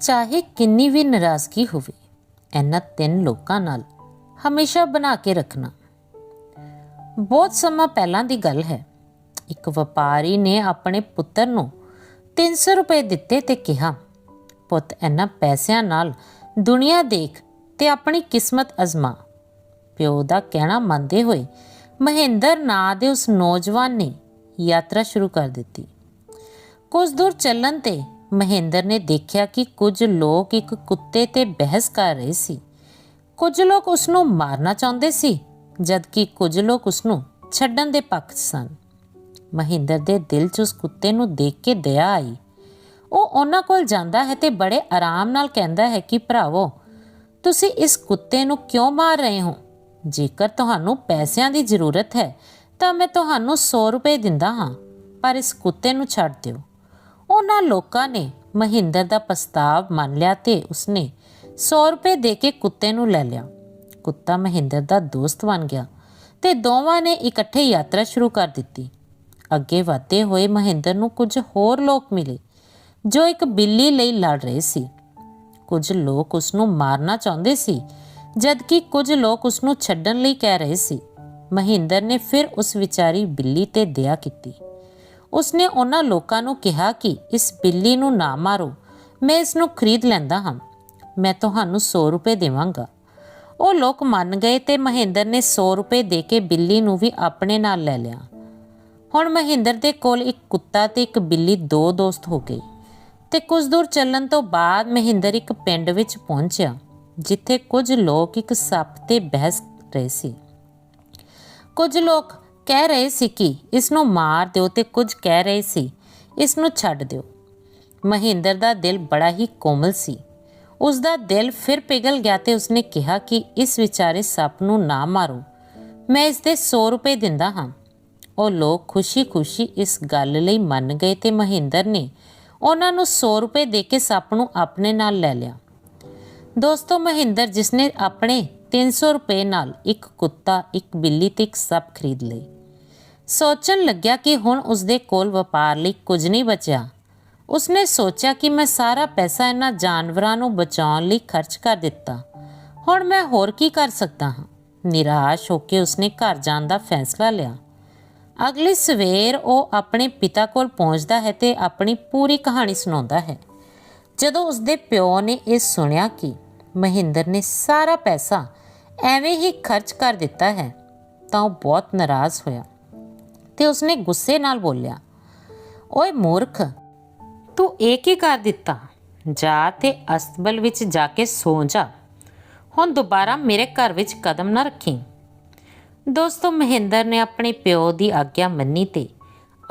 ਚਾਹੇ ਕਿੰਨੀ ਵੀ ਨਾਰਾਜ਼ਗੀ ਹੋਵੇ, ਇਹਨਾਂ ਤਿੰਨ ਲੋਕਾਂ ਨਾਲ ਹਮੇਸ਼ਾ ਬਣਾ ਕੇ ਰੱਖਣਾ। ਬਹੁਤ ਸਮਾਂ ਪਹਿਲਾਂ ਦੀ ਗੱਲ ਹੈ। ਇੱਕ ਵਪਾਰੀ ਨੇ ਆਪਣੇ ਪੁੱਤਰ ਨੂੰ 300 ਰੁਪਏ ਦਿੱਤੇ ਤੇ ਕਿਹਾ, ਪੁੱਤ, ਇਹਨਾਂ ਪੈਸਿਆਂ ਨਾਲ ਦੁਨੀਆ ਦੇਖ ਤੇ ਆਪਣੀ ਕਿਸਮਤ ਅਜ਼ਮਾ। ਪਿਓ ਦਾ ਕਹਿਣਾ ਮੰਨਦੇ ਹੋਏ ਮਹਿੰਦਰ ਨਾਂ ਦੇ ਉਸ ਨੌਜਵਾਨ ਨੇ ਯਾਤਰਾ ਸ਼ੁਰੂ ਕਰ ਦਿੱਤੀ। ਕੁਝ ਦੂਰ ਚੱਲਣ ਤੇ ਮਹਿੰਦਰ ਨੇ ਦੇਖਿਆ ਕਿ ਕੁਝ ਲੋਕ ਇੱਕ ਕੁੱਤੇ ਤੇ ਬਹਿਸ ਕਰ ਰਹੇ ਸੀ। ਕੁਝ ਲੋਕ ਉਸ ਨੂੰ ਮਾਰਨਾ ਚਾਹੁੰਦੇ ਸੀ, ਜਦਕਿ ਕੁਝ ਲੋਕ ਉਸ ਨੂੰ ਛੱਡਣ ਦੇ ਪੱਖ 'ਚ ਸਨ। ਮਹਿੰਦਰ ਦੇ ਦਿਲ 'ਚ ਉਸ ਕੁੱਤੇ ਨੂੰ ਦੇਖ ਕੇ ਦਇਆ ਆਈ। ਉਹ ਉਹਨਾਂ ਕੋਲ ਜਾਂਦਾ ਹੈ ਤੇ ਬੜੇ ਆਰਾਮ ਨਾਲ ਕਹਿੰਦਾ ਹੈ ਕਿ, ਭਰਾਵੋ, ਤੁਸੀਂ ਇਸ ਕੁੱਤੇ ਨੂੰ ਕਿਉਂ ਮਾਰ ਰਹੇ ਹੋ? ਜੇਕਰ ਤੁਹਾਨੂੰ ਪੈਸਿਆਂ ਦੀ ਜ਼ਰੂਰਤ ਹੈ, ਤਾਂ ਮੈਂ ਤੁਹਾਨੂੰ 100 ਰੁਪਏ ਦਿੰਦਾ ਹਾਂ, ਪਰ ਇਸ ਕੁੱਤੇ ਨੂੰ ਛੱਡ ਦਿਓ। ਉਹਨਾਂ ਲੋਕਾਂ ਨੇ ਮਹਿੰਦਰ ਦਾ ਪ੍ਰਸਤਾਵ ਮੰਨ ਲਿਆ ਤੇ ਉਸਨੇ 100 ਰੁਪਏ ਦੇ ਕੇ ਕੁੱਤੇ ਨੂੰ ਲੈ ਲਿਆ। ਕੁੱਤਾ ਮਹਿੰਦਰ ਦਾ ਦੋਸਤ ਬਣ ਗਿਆ ਤੇ ਦੋਵਾਂ ਨੇ ਇਕੱਠੇ ਯਾਤਰਾ ਸ਼ੁਰੂ ਕਰ ਦਿੱਤੀ। ਅੱਗੇ ਵਧਦੇ ਹੋਏ ਮਹਿੰਦਰ ਨੂੰ ਕੁਝ ਹੋਰ ਲੋਕ ਮਿਲੇ ਜੋ ਇੱਕ ਬਿੱਲੀ ਲਈ ਲੜ ਰਹੇ ਸੀ। ਕੁਝ ਲੋਕ ਉਸ ਨੂੰ ਮਾਰਨਾ ਚਾਹੁੰਦੇ ਸੀ, ਜਦਕਿ ਕੁਝ ਲੋਕ ਉਸ ਨੂੰ ਛੱਡਣ ਲਈ ਕਹਿ ਰਹੇ ਸੀ। ਮਹਿੰਦਰ ਨੇ ਫਿਰ ਉਸ ਵਿਚਾਰੀ ਬਿੱਲੀ ਤੇ ਦਇਆ ਕੀਤੀ। ਉਸਨੇ ਉਹਨਾਂ ਲੋਕਾਂ ਨੂੰ ਕਿਹਾ ਕਿ ਇਸ ਬਿੱਲੀ ਨੂੰ ਨਾ ਮਾਰੋ, ਮੈਂ ਇਸ ਨੂੰ ਖਰੀਦ ਲੈਂਦਾ ਹਾਂ। ਮੈਂ ਤੁਹਾਨੂੰ 100 ਰੁਪਏ ਦੇਵਾਂਗਾ। ਉਹ ਲੋਕ ਮੰਨ ਗਏ ਤੇ ਮਹਿੰਦਰ ਨੇ 100 ਰੁਪਏ ਦੇ ਕੇ ਬਿੱਲੀ ਨੂੰ ਵੀ ਆਪਣੇ ਨਾਲ ਲੈ ਲਿਆ। ਹੁਣ ਮਹਿੰਦਰ ਦੇ ਕੋਲ ਇੱਕ ਕੁੱਤਾ ਤੇ ਇੱਕ ਬਿੱਲੀ ਦੋ ਦੋਸਤ ਹੋ ਗਏ ਤੇ ਕੁਝ ਦੂਰ ਚੱਲਣ ਤੋਂ ਬਾਅਦ ਮਹਿੰਦਰ ਇੱਕ ਪਿੰਡ ਵਿੱਚ ਪਹੁੰਚਿਆ, ਜਿੱਥੇ ਕੁਝ ਲੋਕ ਇੱਕ ਸੱਪ ਤੇ ਬਹਿਸ ਰਹੇ ਸੀ। ਕੁਝ ਲੋਕ ਕਹਿ ਰਹੇ ਸੀ ਕਿ ਇਸ ਨੂੰ ਮਾਰ ਦਿਓ ਤੇ ਕੁਝ ਕਹਿ ਰਹੇ ਸੀ ਇਸ ਨੂੰ ਛੱਡ ਦਿਓ। ਮਹਿੰਦਰ ਦਾ ਦਿਲ ਬੜਾ ਹੀ ਕੋਮਲ ਸੀ। ਉਸ ਦਾ ਦਿਲ ਫਿਰ ਪਿਘਲ ਗਿਆ ਤੇ ਉਸਨੇ ਕਿਹਾ ਕਿ ਇਸ ਵਿਚਾਰੇ ਸੱਪ ਨੂੰ ਨਾ ਮਾਰੋ। ਮੈਂ ਇਸ ਦੇ 100 ਰੁਪਏ ਦਿੰਦਾ ਹਾਂ। ਉਹ ਲੋਕ ਖੁਸ਼ੀ-ਖੁਸ਼ੀ ਇਸ ਗੱਲ ਲਈ ਮੰਨ ਗਏ ਤੇ ਮਹਿੰਦਰ ਨੇ ਉਹਨਾਂ ਨੂੰ 100 ਰੁਪਏ ਦੇ ਕੇ ਸੱਪ ਨੂੰ ਆਪਣੇ ਨਾਲ ਲੈ ਲਿਆ। ਦੋਸਤੋ, ਮਹਿੰਦਰ, ਜਿਸਨੇ ਆਪਣੇ 300 ਰੁਪਏ ਨਾਲ ਇੱਕ ਕੁੱਤਾ, ਇੱਕ ਬਿੱਲੀ ਤੇ ਇੱਕ ਸੱਪ ਖਰੀਦ ਲਈ ਸੋਚਣ ਲੱਗਿਆ ਕਿ ਹੁਣ ਉਸਦੇ ਕੋਲ ਵਪਾਰ ਲਈ ਕੁਝ ਨਹੀਂ ਬਚਿਆ। ਉਸਨੇ ਸੋਚਿਆ ਕਿ ਮੈਂ ਸਾਰਾ ਪੈਸਾ ਇਹਨਾਂ ਜਾਨਵਰਾਂ ਨੂੰ ਬਚਾਉਣ ਲਈ ਖਰਚ ਕਰ ਦਿੱਤਾ। ਹੁਣ ਮੈਂ ਹੋਰ ਕੀ ਕਰ ਸਕਦਾ ਹਾਂ? ਨਿਰਾਸ਼ ਹੋ ਕੇ ਉਸਨੇ ਘਰ ਜਾਣ ਦਾ ਫੈਸਲਾ ਲਿਆ। ਅਗਲੀ ਸਵੇਰ ਉਹ ਆਪਣੇ ਪਿਤਾ ਕੋਲ ਪਹੁੰਚਦਾ ਹੈ ਤੇ ਆਪਣੀ ਪੂਰੀ ਕਹਾਣੀ ਸੁਣਾਉਂਦਾ ਹੈ। ਜਦੋਂ ਉਸਦੇ ਪਿਓ ਨੇ ਇਹ ਸੁਣਿਆ ਕਿ ਮਹਿੰਦਰ ਨੇ ਸਾਰਾ ਪੈਸਾ ਐਵੇਂ ਹੀ ਖਰਚ ਕਰ ਦਿੱਤਾ ਹੈ, ਤਾਂ ਉਹ ਬਹੁਤ ਨਾਰਾਜ਼ ਹੋਇਆ। ਤੇ ਉਸਨੇ ਗੁੱਸੇ ਨਾਲ ਬੋਲਿਆ, ਓਏ ਮੂਰਖ, ਤੂੰ ਇਹ ਕੀ ਕਰ ਦਿੱਤਾ? ਜਾ ਤੇ ਅਸਤਬਲ ਵਿੱਚ ਜਾ ਕੇ ਸੌ ਜਾ। ਹੁਣ ਦੁਬਾਰਾ ਮੇਰੇ ਘਰ ਵਿੱਚ ਕਦਮ ਨਾ ਰੱਖੀ। ਦੋਸਤੋ, ਮਹਿੰਦਰ ਨੇ ਆਪਣੇ ਪਿਓ ਦੀ ਆਗਿਆ ਮੰਨੀ ਤੇ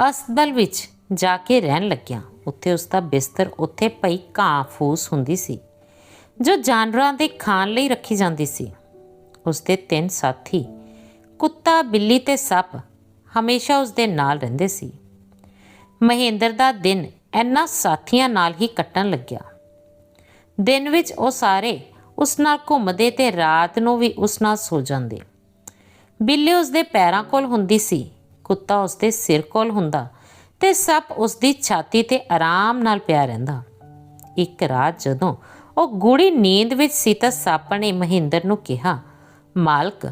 ਅਸਤਬਲ ਵਿੱਚ ਜਾ ਕੇ ਰਹਿਣ ਲੱਗਿਆ। ਉੱਥੇ ਉਸ ਦਾ ਬਿਸਤਰ ਉੱਥੇ ਪਈ ਘਾਹ ਫੂਸ ਹੁੰਦੀ ਸੀ, ਜੋ ਜਾਨਵਰਾਂ ਦੇ ਖਾਣ ਲਈ ਰੱਖੀ ਜਾਂਦੀ ਸੀ। ਉਸ ਦੇ ਤਿੰਨ ਸਾਥੀ, ਕੁੱਤਾ, ਬਿੱਲੀ ਤੇ ਸੱਪ ਹਮੇਸ਼ਾ ਉਸ ਦੇ ਨਾਲ ਰਹਿੰਦੇ ਸੀ। ਮਹਿੰਦਰ ਦਾ ਦਿਨ ਇਹਨਾਂ ਸਾਥੀਆਂ ਨਾਲ ਹੀ ਕੱਟਣ ਲੱਗਿਆ। ਦਿਨ ਵਿੱਚ ਉਹ ਸਾਰੇ ਉਸ ਨਾਲ ਘੁੰਮਦੇ ਤੇ ਰਾਤ ਨੂੰ ਵੀ ਉਸ ਨਾਲ ਸੋ ਜਾਂਦੇ। ਬਿੱਲੀ ਉਸ ਦੇ ਪੈਰਾਂ ਕੋਲ ਹੁੰਦੀ ਸੀ, ਕੁੱਤਾ ਉਸ ਦੇ ਸਿਰ ਕੋਲ ਹੁੰਦਾ ਤੇ ਸੱਪ ਉਸ ਦੀ ਛਾਤੀ ਤੇ ਆਰਾਮ ਨਾਲ ਪਿਆ ਰਹਿੰਦਾ। ਇੱਕ ਰਾਤ ਜਦੋਂ ਉਹ ਗੂੜੀ ਨੀਂਦ ਵਿੱਚ ਸੀ ਤਾਂ ਸੱਪ ਨੇ ਮਹਿੰਦਰ ਨੂੰ ਕਿਹਾ, ਮਾਲਕ,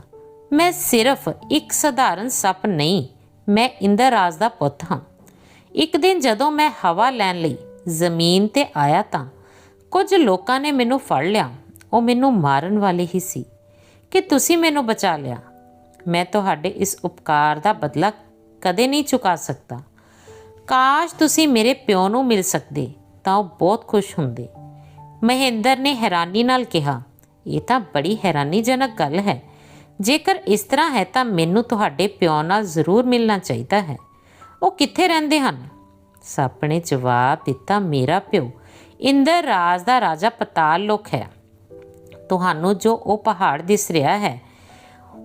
ਮੈਂ ਸਿਰਫ ਇੱਕ ਸਧਾਰਨ ਸੱਪ ਨਹੀਂ ਮੈਂ ਇੰਦਰ ਰਾਜ ਦਾ ਪੁੱਤ ਹਾਂ। ਇੱਕ ਦਿਨ ਜਦੋਂ ਮੈਂ ਹਵਾ ਲੈਣ ਲਈ ਜ਼ਮੀਨ ਤੇ ਆਇਆ ਤਾਂ ਕੁਝ ਲੋਕਾਂ ਨੇ ਮੈਨੂੰ ਫੜ ਲਿਆ। ਉਹ ਮੈਨੂੰ ਮਾਰਨ ਵਾਲੇ ਹੀ ਸੀ। ਕਿ ਤੁਸੀਂ ਮੈਨੂੰ ਬਚਾ ਲਿਆ? ਮੈਂ ਤੁਹਾਡੇ ਇਸ ਉਪਕਾਰ ਦਾ ਬਦਲਾ ਕਦੇ ਨਹੀਂ ਚੁਕਾ ਸਕਦਾ। ਕਾਸ਼ ਤੁਸੀਂ ਮੇਰੇ ਪਿਓ ਨੂੰ ਮਿਲ ਸਕਦੇ ਤਾਂ ਉਹ ਬਹੁਤ ਖੁਸ਼ ਹੁੰਦੇ। ਮਹਿੰਦਰ ਨੇ ਹੈਰਾਨੀ ਨਾਲ ਕਿਹਾ, ਇਹ ਤਾਂ ਬੜੀ ਹੈਰਾਨੀਜਨਕ ਗੱਲ ਹੈ। ਜੇਕਰ ਇਸ ਤਰ੍ਹਾਂ ਹੈ ਤਾਂ ਮੈਨੂੰ ਤੁਹਾਡੇ ਪਿਓ ਨਾਲ ਜ਼ਰੂਰ ਮਿਲਣਾ ਚਾਹੀਦਾ ਹੈ। ਉਹ ਕਿੱਥੇ ਰਹਿੰਦੇ ਹਨ? ਸੱਪ ਨੇ ਜਵਾਬ ਦਿੱਤਾ, ਮੇਰਾ ਪਿਓ ਇੰਦਰ ਰਾਜ ਦਾ ਰਾਜਾ ਪਤਾਲ ਲੋਕ ਹੈ। ਤੁਹਾਨੂੰ ਜੋ ਉਹ ਪਹਾੜ ਦਿਸ ਰਿਹਾ ਹੈ,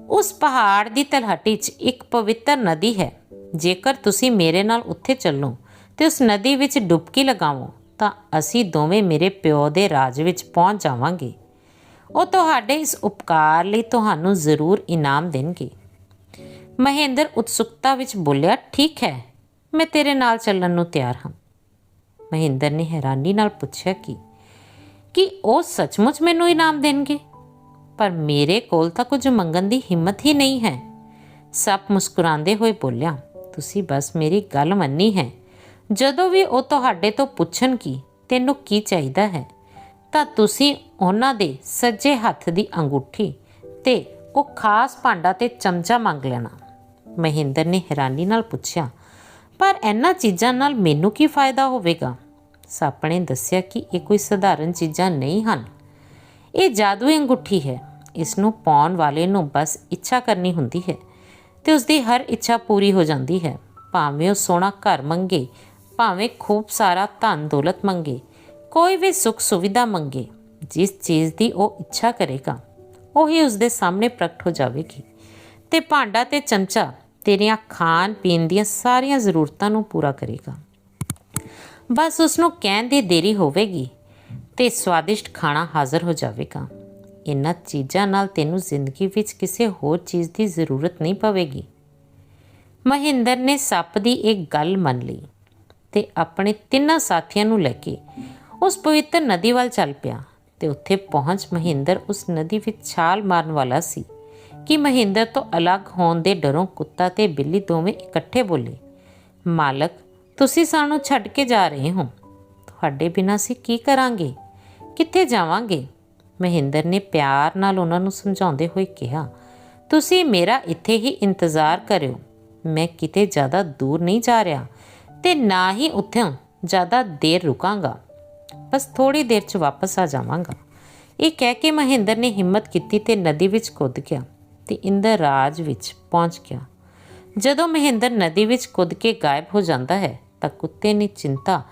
ਉਸ ਪਹਾੜ ਦੀ ਤਲਹਟੀ 'ਚ ਇੱਕ ਪਵਿੱਤਰ ਨਦੀ ਹੈ। ਜੇਕਰ ਤੁਸੀਂ ਮੇਰੇ ਨਾਲ ਉੱਥੇ ਚੱਲੋ ਤੇ ਉਸ ਨਦੀ ਵਿੱਚ ਡੁਬਕੀ ਲਗਾਵੋ ਤਾਂ ਅਸੀਂ ਦੋਵੇਂ ਮੇਰੇ ਪਿਓ ਦੇ ਰਾਜ ਵਿੱਚ ਪਹੁੰਚ ਜਾਵਾਂਗੇ। ਉਹ ਤੁਹਾਡੇ ਇਸ ਉਪਕਾਰ ਲਈ ਤੁਹਾਨੂੰ ਜ਼ਰੂਰ ਇਨਾਮ ਦੇਣਗੇ। ਮਹਿੰਦਰ ਉਤਸੁਕਤਾ ਵਿੱਚ ਬੋਲਿਆ, ਠੀਕ ਹੈ, ਮੈਂ ਤੇਰੇ ਨਾਲ ਚੱਲਣ ਨੂੰ ਤਿਆਰ ਹਾਂ। ਮਹਿੰਦਰ ਨੇ ਹੈਰਾਨੀ ਨਾਲ ਪੁੱਛਿਆ ਕਿ ਕਿ ਉਹ ਸੱਚਮੁੱਚ ਮੈਨੂੰ ਇਨਾਮ ਦੇਣਗੇ? ਪਰ ਮੇਰੇ ਕੋਲ ਤਾਂ ਕੁਝ ਮੰਗਣ ਦੀ ਹਿੰਮਤ ਹੀ ਨਹੀਂ ਹੈ। ਸੱਪ ਮੁਸਕਰਾਉਂਦੇ ਹੋਏ ਬੋਲਿਆ, ਤੁਸੀਂ ਬਸ ਮੇਰੀ ਗੱਲ ਮੰਨੀ ਹੈ। ਜਦੋਂ ਵੀ ਉਹ ਤੁਹਾਡੇ ਤੋਂ ਪੁੱਛਣ ਕਿ, ਤੈਨੂੰ ਕੀ ਚਾਹੀਦਾ ਹੈ ਤਾਂ ਤੁਸੀਂ ਉਹਨਾਂ ਦੇ ਸੱਜੇ ਹੱਥ ਦੀ ਅੰਗੂਠੀ ਤੇ ਉਹ ਖਾਸ ਭਾਂਡਾ ਤੇ ਚਮਚਾ ਮੰਗ ਲੈਣਾ। ਮਹਿੰਦਰ ਨੇ ਹੈਰਾਨੀ ਨਾਲ ਪੁੱਛਿਆ, ਪਰ ਇਹਨਾਂ ਚੀਜ਼ਾਂ ਨਾਲ ਮੈਨੂੰ ਕੀ ਫਾਇਦਾ ਹੋਵੇਗਾ? ਸੱਪ ਨੇ ਦੱਸਿਆ ਕਿ ਇਹ ਕੋਈ ਸਧਾਰਨ ਚੀਜ਼ਾਂ ਨਹੀਂ ਹਨ। ਇਹ ਜਾਦੂਈ ਅੰਗੂਠੀ ਹੈ। ਇਸ ਨੂੰ ਪਾਉਣ ਵਾਲੇ ਨੂੰ ਬਸ ਇੱਛਾ ਕਰਨੀ ਹੁੰਦੀ ਹੈ ਤੇ ਉਸ ਦੀ ਹਰ ਇੱਛਾ ਪੂਰੀ ਹੋ ਜਾਂਦੀ ਹੈ। ਭਾਵੇਂ ਉਹ ਸੋਹਣਾ ਘਰ ਮੰਗੇ, ਭਾਵੇਂ ਖੂਬ ਸਾਰਾ ਧਨ ਦੌਲਤ ਮੰਗੇ ਕੋਈ ਵੀ ਸੁੱਖ ਸੁਵਿਧਾ ਮੰਗੇ, ਜਿਸ ਚੀਜ਼ ਦੀ ਉਹ ਇੱਛਾ ਕਰੇਗਾ, ਉਹੀ ਉਸ ਦੇ ਸਾਹਮਣੇ ਪ੍ਰਗਟ ਹੋ ਜਾਵੇਗੀ। ਤੇ ਭਾਂਡਾ ਤੇ ਚਮਚਾ ਤੇਰੀਆਂ ਖਾਣ ਪੀਣ ਦੀਆਂ ਸਾਰੀਆਂ ਜ਼ਰੂਰਤਾਂ ਨੂੰ ਪੂਰਾ ਕਰੇਗਾ। ਬਸ ਉਸ ਨੂੰ ਕਹਿਣ ਦੀ ਦੇਰੀ ਹੋਵੇਗੀ ਤੇ ਸਵਾਦਿਸ਼ਟ ਖਾਣਾ ਹਾਜ਼ਰ ਹੋ ਜਾਵੇਗਾ। ਇਹਨਾਂ ਚੀਜ਼ਾਂ ਨਾਲ ਤੈਨੂੰ ਜ਼ਿੰਦਗੀ ਵਿੱਚ ਕਿਸੇ ਹੋਰ ਚੀਜ਼ ਦੀ ਜ਼ਰੂਰਤ ਨਹੀਂ ਪਵੇਗੀ। ਮਹਿੰਦਰ ਨੇ ਸੱਪ ਦੀ ਇੱਕ ਗੱਲ ਮੰਨ ਲਈ ਤੇ ਆਪਣੇ ਤਿੰਨਾਂ ਸਾਥੀਆਂ ਨੂੰ ਲੈ ਕੇ ਉਸ ਪਵਿੱਤਰ ਨਦੀ ਵੱਲ ਚੱਲ ਪਿਆ ਤੇ ਉੱਥੇ ਪਹੁੰਚ ਮਹਿੰਦਰ ਉਸ ਨਦੀ ਵਿੱਚ ਛਾਲ ਮਾਰਨ ਵਾਲਾ ਸੀ ਕਿ ਮਹਿੰਦਰ ਤੋਂ ਅਲੱਗ ਹੋਣ ਦੇ ਡਰੋਂ ਕੁੱਤਾ ਤੇ ਬਿੱਲੀ ਦੋਵੇਂ ਇਕੱਠੇ ਬੋਲੇ, ਮਾਲਕ, ਤੁਸੀਂ ਸਾਨੂੰ ਛੱਡ ਕੇ ਜਾ ਰਹੇ ਹੋ। ਤੁਹਾਡੇ ਬਿਨਾਂ ਅਸੀਂ ਕੀ ਕਰਾਂਗੇ? ਕਿੱਥੇ ਜਾਵਾਂਗੇ? ਮਹਿੰਦਰ ਨੇ ਪਿਆਰ ਨਾਲ ਉਹਨਾਂ ਨੂੰ ਸਮਝਾਉਂਦੇ ਹੋਏ ਕਿਹਾ, ਤੁਸੀਂ ਮੇਰਾ ਇੱਥੇ ਹੀ ਇੰਤਜ਼ਾਰ ਕਰਿਓ। ਮੈਂ ਕਿਤੇ ਜ਼ਿਆਦਾ ਦੂਰ ਨਹੀਂ ਜਾ ਰਿਹਾ ਤੇ ਨਾ ਹੀ ਉੱਥੇ ਜ਼ਿਆਦਾ ਦੇਰ ਰੁਕਾਂਗਾ। ਬਸ ਥੋੜੀ ਦੇਰ 'ਚ ਵਾਪਸ ਆ ਜਾਵਾਂਗਾ। ਇਹ ਕਹਿ ਕੇ ਮਹਿੰਦਰ ਨੇ ਹਿੰਮਤ ਕੀਤੀ ਤੇ ਨਦੀ ਵਿੱਚ ਕੁੱਦ ਗਿਆ ਤੇ ਇੰਦਰ ਰਾਜ ਵਿੱਚ ਪਹੁੰਚ ਗਿਆ। ਜਦੋਂ ਮਹਿੰਦਰ ਨਦੀ ਵਿੱਚ ਕੁੱਦ ਕੇ ਗਾਇਬ ਹੋ ਜਾਂਦਾ ਹੈ ਤਾਂ ਕੁੱਤੇ ਨੇ ਚਿੰਤਾ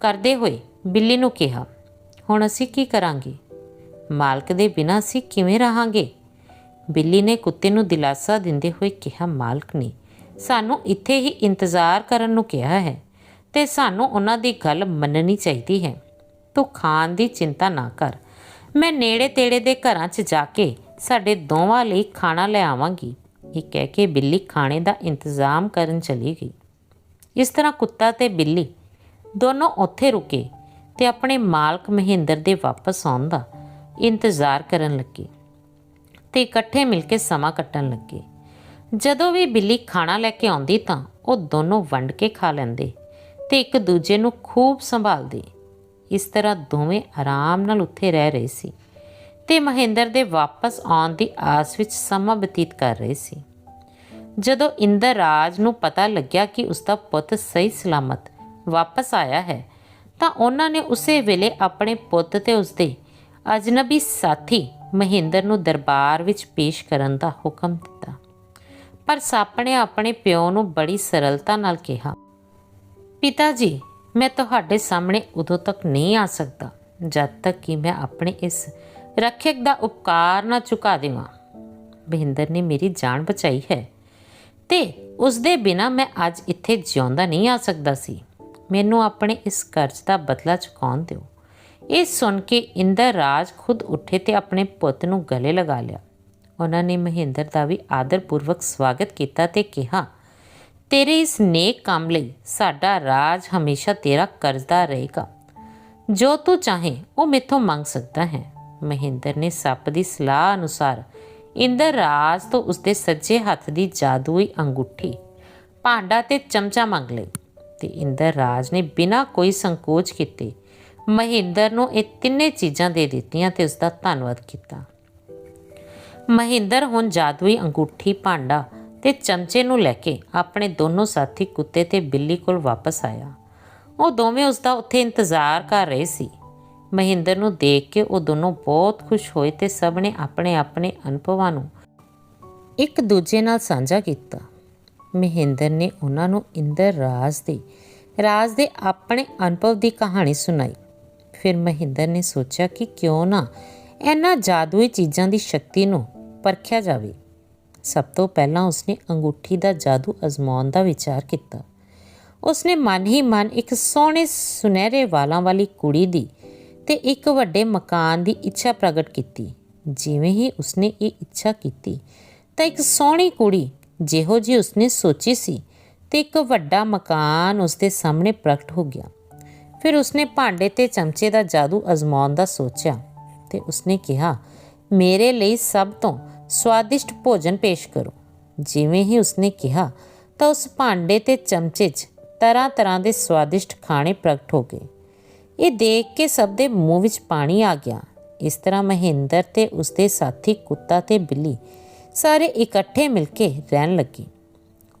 ਕਰਦੇ ਹੋਏ ਬਿੱਲੀ ਨੂੰ ਕਿਹਾ, ਹੁਣ ਅਸੀਂ ਕੀ ਕਰਾਂਗੇ? ਮਾਲਕ ਦੇ ਬਿਨਾਂ ਅਸੀਂ ਕਿਵੇਂ ਰਹਾਂਗੇ? ਬਿੱਲੀ ਨੇ ਕੁੱਤੇ ਨੂੰ ਦਿਲਾਸਾ ਦਿੰਦੇ ਹੋਏ ਕਿਹਾ, ਮਾਲਕ ਨੇ, ਸਾਨੂੰ ਇੱਥੇ ਹੀ ਇੰਤਜ਼ਾਰ ਕਰਨ ਨੂੰ ਕਿਹਾ ਹੈ ਤੇ ਸਾਨੂੰ ਉਹਨਾਂ ਦੀ ਗੱਲ ਮੰਨਣੀ ਚਾਹੀਦੀ ਹੈ। ਤੂੰ ਖਾਣ ਦੀ ਚਿੰਤਾ ਨਾ ਕਰ। ਮੈਂ ਨੇੜੇ ਤੇੜੇ ਦੇ ਘਰਾਂ 'ਚ ਜਾ ਕੇ ਸਾਡੇ ਦੋਵਾਂ ਲਈ ਖਾਣਾ ਲੈ ਆਵਾਂਗੀ। ਇਹ ਕਹਿ ਕੇ ਬਿੱਲੀ ਖਾਣੇ ਦਾ ਇੰਤਜ਼ਾਮ ਕਰਨ ਚਲੀ ਗਈ। ਇਸ ਤਰ੍ਹਾਂ ਕੁੱਤਾ ਤੇ ਬਿੱਲੀ ਦੋਨੋਂ ਉੱਥੇ ਰੁਕੇ ਤੇ ਆਪਣੇ ਮਾਲਕ ਮਹਿੰਦਰ ਦੇ ਵਾਪਸ ਆਉਣ ਦਾ ਇੰਤਜ਼ਾਰ ਕਰਨ ਲੱਗੇ ਤੇ ਇਕੱਠੇ ਮਿਲ ਕੇ ਸਮਾਂ ਕੱਟਣ ਲੱਗੇ। ਜਦੋਂ ਵੀ ਬਿੱਲੀ ਖਾਣਾ ਲੈ ਕੇ ਆਉਂਦੀ ਤਾਂ ਉਹ ਦੋਨੋਂ ਵੰਡ ਕੇ ਖਾ ਲੈਂਦੇ ਤੇ ਇੱਕ ਦੂਜੇ ਨੂੰ ਖੂਬ ਸੰਭਾਲਦੇ। ਇਸ ਤਰ੍ਹਾਂ ਦੋਵੇਂ ਆਰਾਮ ਨਾਲ ਉੱਥੇ ਰਹਿ ਰਹੇ ਸੀ ਤੇ ਮਹਿੰਦਰ ਦੇ ਵਾਪਸ ਆਉਣ ਦੀ ਆਸ ਵਿੱਚ ਸਮਾਂ ਬਤੀਤ ਕਰ ਰਹੇ ਸੀ। ਜਦੋਂ ਇੰਦਰ ਰਾਜ ਨੂੰ ਪਤਾ ਲੱਗਿਆ ਕਿ ਉਸ ਦਾ ਪੁੱਤ ਸਹੀ ਸਲਾਮਤ ਵਾਪਸ ਆਇਆ ਹੈ, ਤਾਂ ਉਹਨਾਂ ਨੇ ਉਸੇ ਵੇਲੇ ਆਪਣੇ ਪੁੱਤ ਤੇ ਉਸਦੇ ਅਜਨਬੀ ਸਾਥੀ ਮਹਿੰਦਰ ਨੂੰ ਦਰਬਾਰ ਵਿੱਚ ਪੇਸ਼ ਕਰਨ ਦਾ ਹੁਕਮ ਦਿੱਤਾ। ਪਰ ਸੱਪ ਨੇ ਆਪਣੇ ਪਿਓ ਨੂੰ ਬੜੀ ਸਰਲਤਾ ਨਾਲ ਕਿਹਾ, ਪਿਤਾ ਜੀ ਮੈਂ ਤੁਹਾਡੇ ਸਾਹਮਣੇ ਉਦੋਂ ਤੱਕ ਨਹੀਂ ਆ ਸਕਦਾ, ਜਦ ਤੱਕ ਕਿ ਮੈਂ ਆਪਣੇ ਇਸ ਰੱਖਿਅਕ ਦਾ ਉਪਕਾਰ ਨਾ ਚੁਕਾ ਦੇਵਾਂ। ਮਹਿੰਦਰ ਨੇ ਮੇਰੀ ਜਾਨ ਬਚਾਈ ਹੈ ਤੇ ਉਸ ਦੇ ਬਿਨਾ ਮੈਂ ਅੱਜ ਇੱਥੇ ਜਿਉਂਦਾ ਨਹੀਂ ਆ ਸਕਦਾ ਸੀ। ਮੈਨੂੰ ਆਪਣੇ ਇਸ ਕਰਜ਼ ਦਾ ਬਦਲਾ ਚੁਕਾਉਣ ਦਿਓ। ਇਹ ਸੁਣ ਕੇ ਇੰਦਰ ਰਾਜ ਖੁਦ ਉੱਠੇ ਤੇ ਆਪਣੇ ਪੁੱਤ ਨੂੰ ਗਲੇ ਲਗਾ ਲਿਆ। ਉਹਨਾਂ ਨੇ ਮਹਿੰਦਰ ਦਾ ਵੀ ਆਦਰਪੂਰਵਕ ਸਵਾਗਤ ਕੀਤਾ ਤੇ ਕਿਹਾ ਤੇਰੇ ਇਸ ਨੇਕ ਕੰਮ ਲਈ ਸਾਡਾ ਰਾਜ ਹਮੇਸ਼ਾ ਤੇਰਾ ਕਰਜ਼ਦਾ ਰਹੇਗਾ। ਜੋ ਤੂੰ ਚਾਹੇ, ਉਹ ਮੇਥੋਂ ਮੰਗ ਸਕਦਾ ਹੈ। ਮਹਿੰਦਰ ਨੇ ਸੱਪ ਦੀ ਸਲਾਹ ਅਨੁਸਾਰ ਇੰਦਰ ਰਾਜ ਤੋਂ ਉਸਦੇ ਸੱਜੇ ਹੱਥ ਦੀ ਜਾਦੂਈ ਅੰਗੂਠੀ ਭਾਂਡਾ ਤੇ ਚਮਚਾ ਮੰਗ ਲਈ ਤੇ ਇੰਦਰ ਰਾਜ ਨੇ ਬਿਨਾਂ ਕੋਈ ਸੰਕੋਚ ਕੀਤੇ ਮਹਿੰਦਰ ਨੂੰ ਇਹ ਤਿੰਨੇ ਚੀਜ਼ਾਂ ਦੇ ਦਿੱਤੀਆਂ ਤੇ ਉਸ ਦਾ ਧੰਨਵਾਦ ਕੀਤਾ। ਮਹਿੰਦਰ ਹੁਣ ਜਾਦੂਈ ਅੰਗੂਠੀ, ਭਾਂਡਾ ਤੇ ਚਮਚੇ ਨੂੰ ਲੈ ਕੇ ਆਪਣੇ ਦੋਨੋਂ ਸਾਥੀ ਕੁੱਤੇ ਤੇ ਬਿੱਲੀ ਕੋਲ ਵਾਪਸ ਆਇਆ। ਉਹ ਦੋਵੇਂ ਉਸ ਦਾ ਉੱਥੇ ਇੰਤਜ਼ਾਰ ਕਰ ਰਹੇ ਸੀ। ਮਹਿੰਦਰ ਨੂੰ ਦੇਖ ਕੇ ਉਹ ਦੋਨੋਂ ਬਹੁਤ ਖੁਸ਼ ਹੋਏ ਤੇ ਸਭ ਨੇ ਆਪਣੇ ਆਪਣੇ ਅਨੁਭਵਾਂ ਨੂੰ ਇੱਕ ਦੂਜੇ ਨਾਲ ਸਾਂਝਾ ਕੀਤਾ। ਮਹਿੰਦਰ ਨੇ ਉਹਨਾਂ ਨੂੰ ਇੰਦਰ ਰਾਜ ਦੇ ਰਾਜ ਦੇ ਆਪਣੇ ਅਨੁਭਵ ਦੀ ਕਹਾਣੀ ਸੁਣਾਈ। ਫਿਰ ਮਹਿੰਦਰ ਨੇ ਸੋਚਿਆ ਕਿ ਕਿਉਂ ਨਾ ਇਹਨਾਂ ਜਾਦੂਈ ਚੀਜ਼ਾਂ ਦੀ ਸ਼ਕਤੀ ਨੂੰ ਪਰਖਿਆ ਜਾਵੇ। ਸਭ ਤੋਂ ਪਹਿਲਾਂ ਉਸਨੇ ਅੰਗੂਠੀ ਦਾ ਜਾਦੂ ਅਜ਼ਮਾਉਣ ਦਾ ਵਿਚਾਰ ਕੀਤਾ। ਉਸਨੇ ਮਨ ਹੀ ਮਨ ਇੱਕ ਸੋਹਣੇ ਸੁਨਹਿਰੇ ਵਾਲਾਂ ਵਾਲੀ ਕੁੜੀ ਦੀ ਤੇ ਇੱਕ ਵੱਡੇ ਮਕਾਨ ਦੀ ਇੱਛਾ ਪ੍ਰਗਟ ਕੀਤੀ। ਜਿਵੇਂ ਹੀ ਉਸਨੇ ਇਹ ਇੱਛਾ ਕੀਤੀ ਤਾਂ ਇੱਕ ਸੋਹਣੀ ਕੁੜੀ ਜਿਹੋ ਜੀ ਉਸਨੇ ਸੋਚੀ ਸੀ ਤੇ ਇੱਕ ਵੱਡਾ ਮਕਾਨ ਉਸਦੇ ਸਾਹਮਣੇ ਪ੍ਰਗਟ ਹੋ ਗਿਆ। ਫਿਰ ਉਸਨੇ ਭਾਂਡੇ ਤੇ ਚਮਚੇ ਦਾ ਜਾਦੂ ਅਜ਼ਮਾਉਣ ਦਾ ਸੋਚਿਆ ਤੇ ਉਸਨੇ ਕਿਹਾ, ਮੇਰੇ ਲਈ ਸਭ ਤੋਂ ਸਵਾਦਿਸ਼ਟ ਭੋਜਨ ਪੇਸ਼ ਕਰੋ। ਜਿਵੇਂ ਹੀ ਉਸਨੇ ਕਿਹਾ, ਤਾਂ ਉਸ ਭਾਂਡੇ ਤੇ ਚਮਚੇ 'ਚ ਤਰ੍ਹਾਂ ਤਰ੍ਹਾਂ ਦੇ ਸਵਾਦਿਸ਼ਟ ਖਾਣੇ ਪ੍ਰਗਟ ਹੋ ਗਏ। ਇਹ ਦੇਖ ਕੇ ਸਭ ਦੇ ਮੂੰਹ ਵਿੱਚ ਪਾਣੀ ਆ ਗਿਆ। ਇਸ ਤਰ੍ਹਾਂ ਮਹਿੰਦਰ ਤੇ ਉਸਦੇ ਸਾਥੀ ਕੁੱਤਾ ਤੇ ਬਿੱਲੀ ਸਾਰੇ ਇਕੱਠੇ ਮਿਲ ਕੇ ਰਹਿਣ ਲੱਗੇ।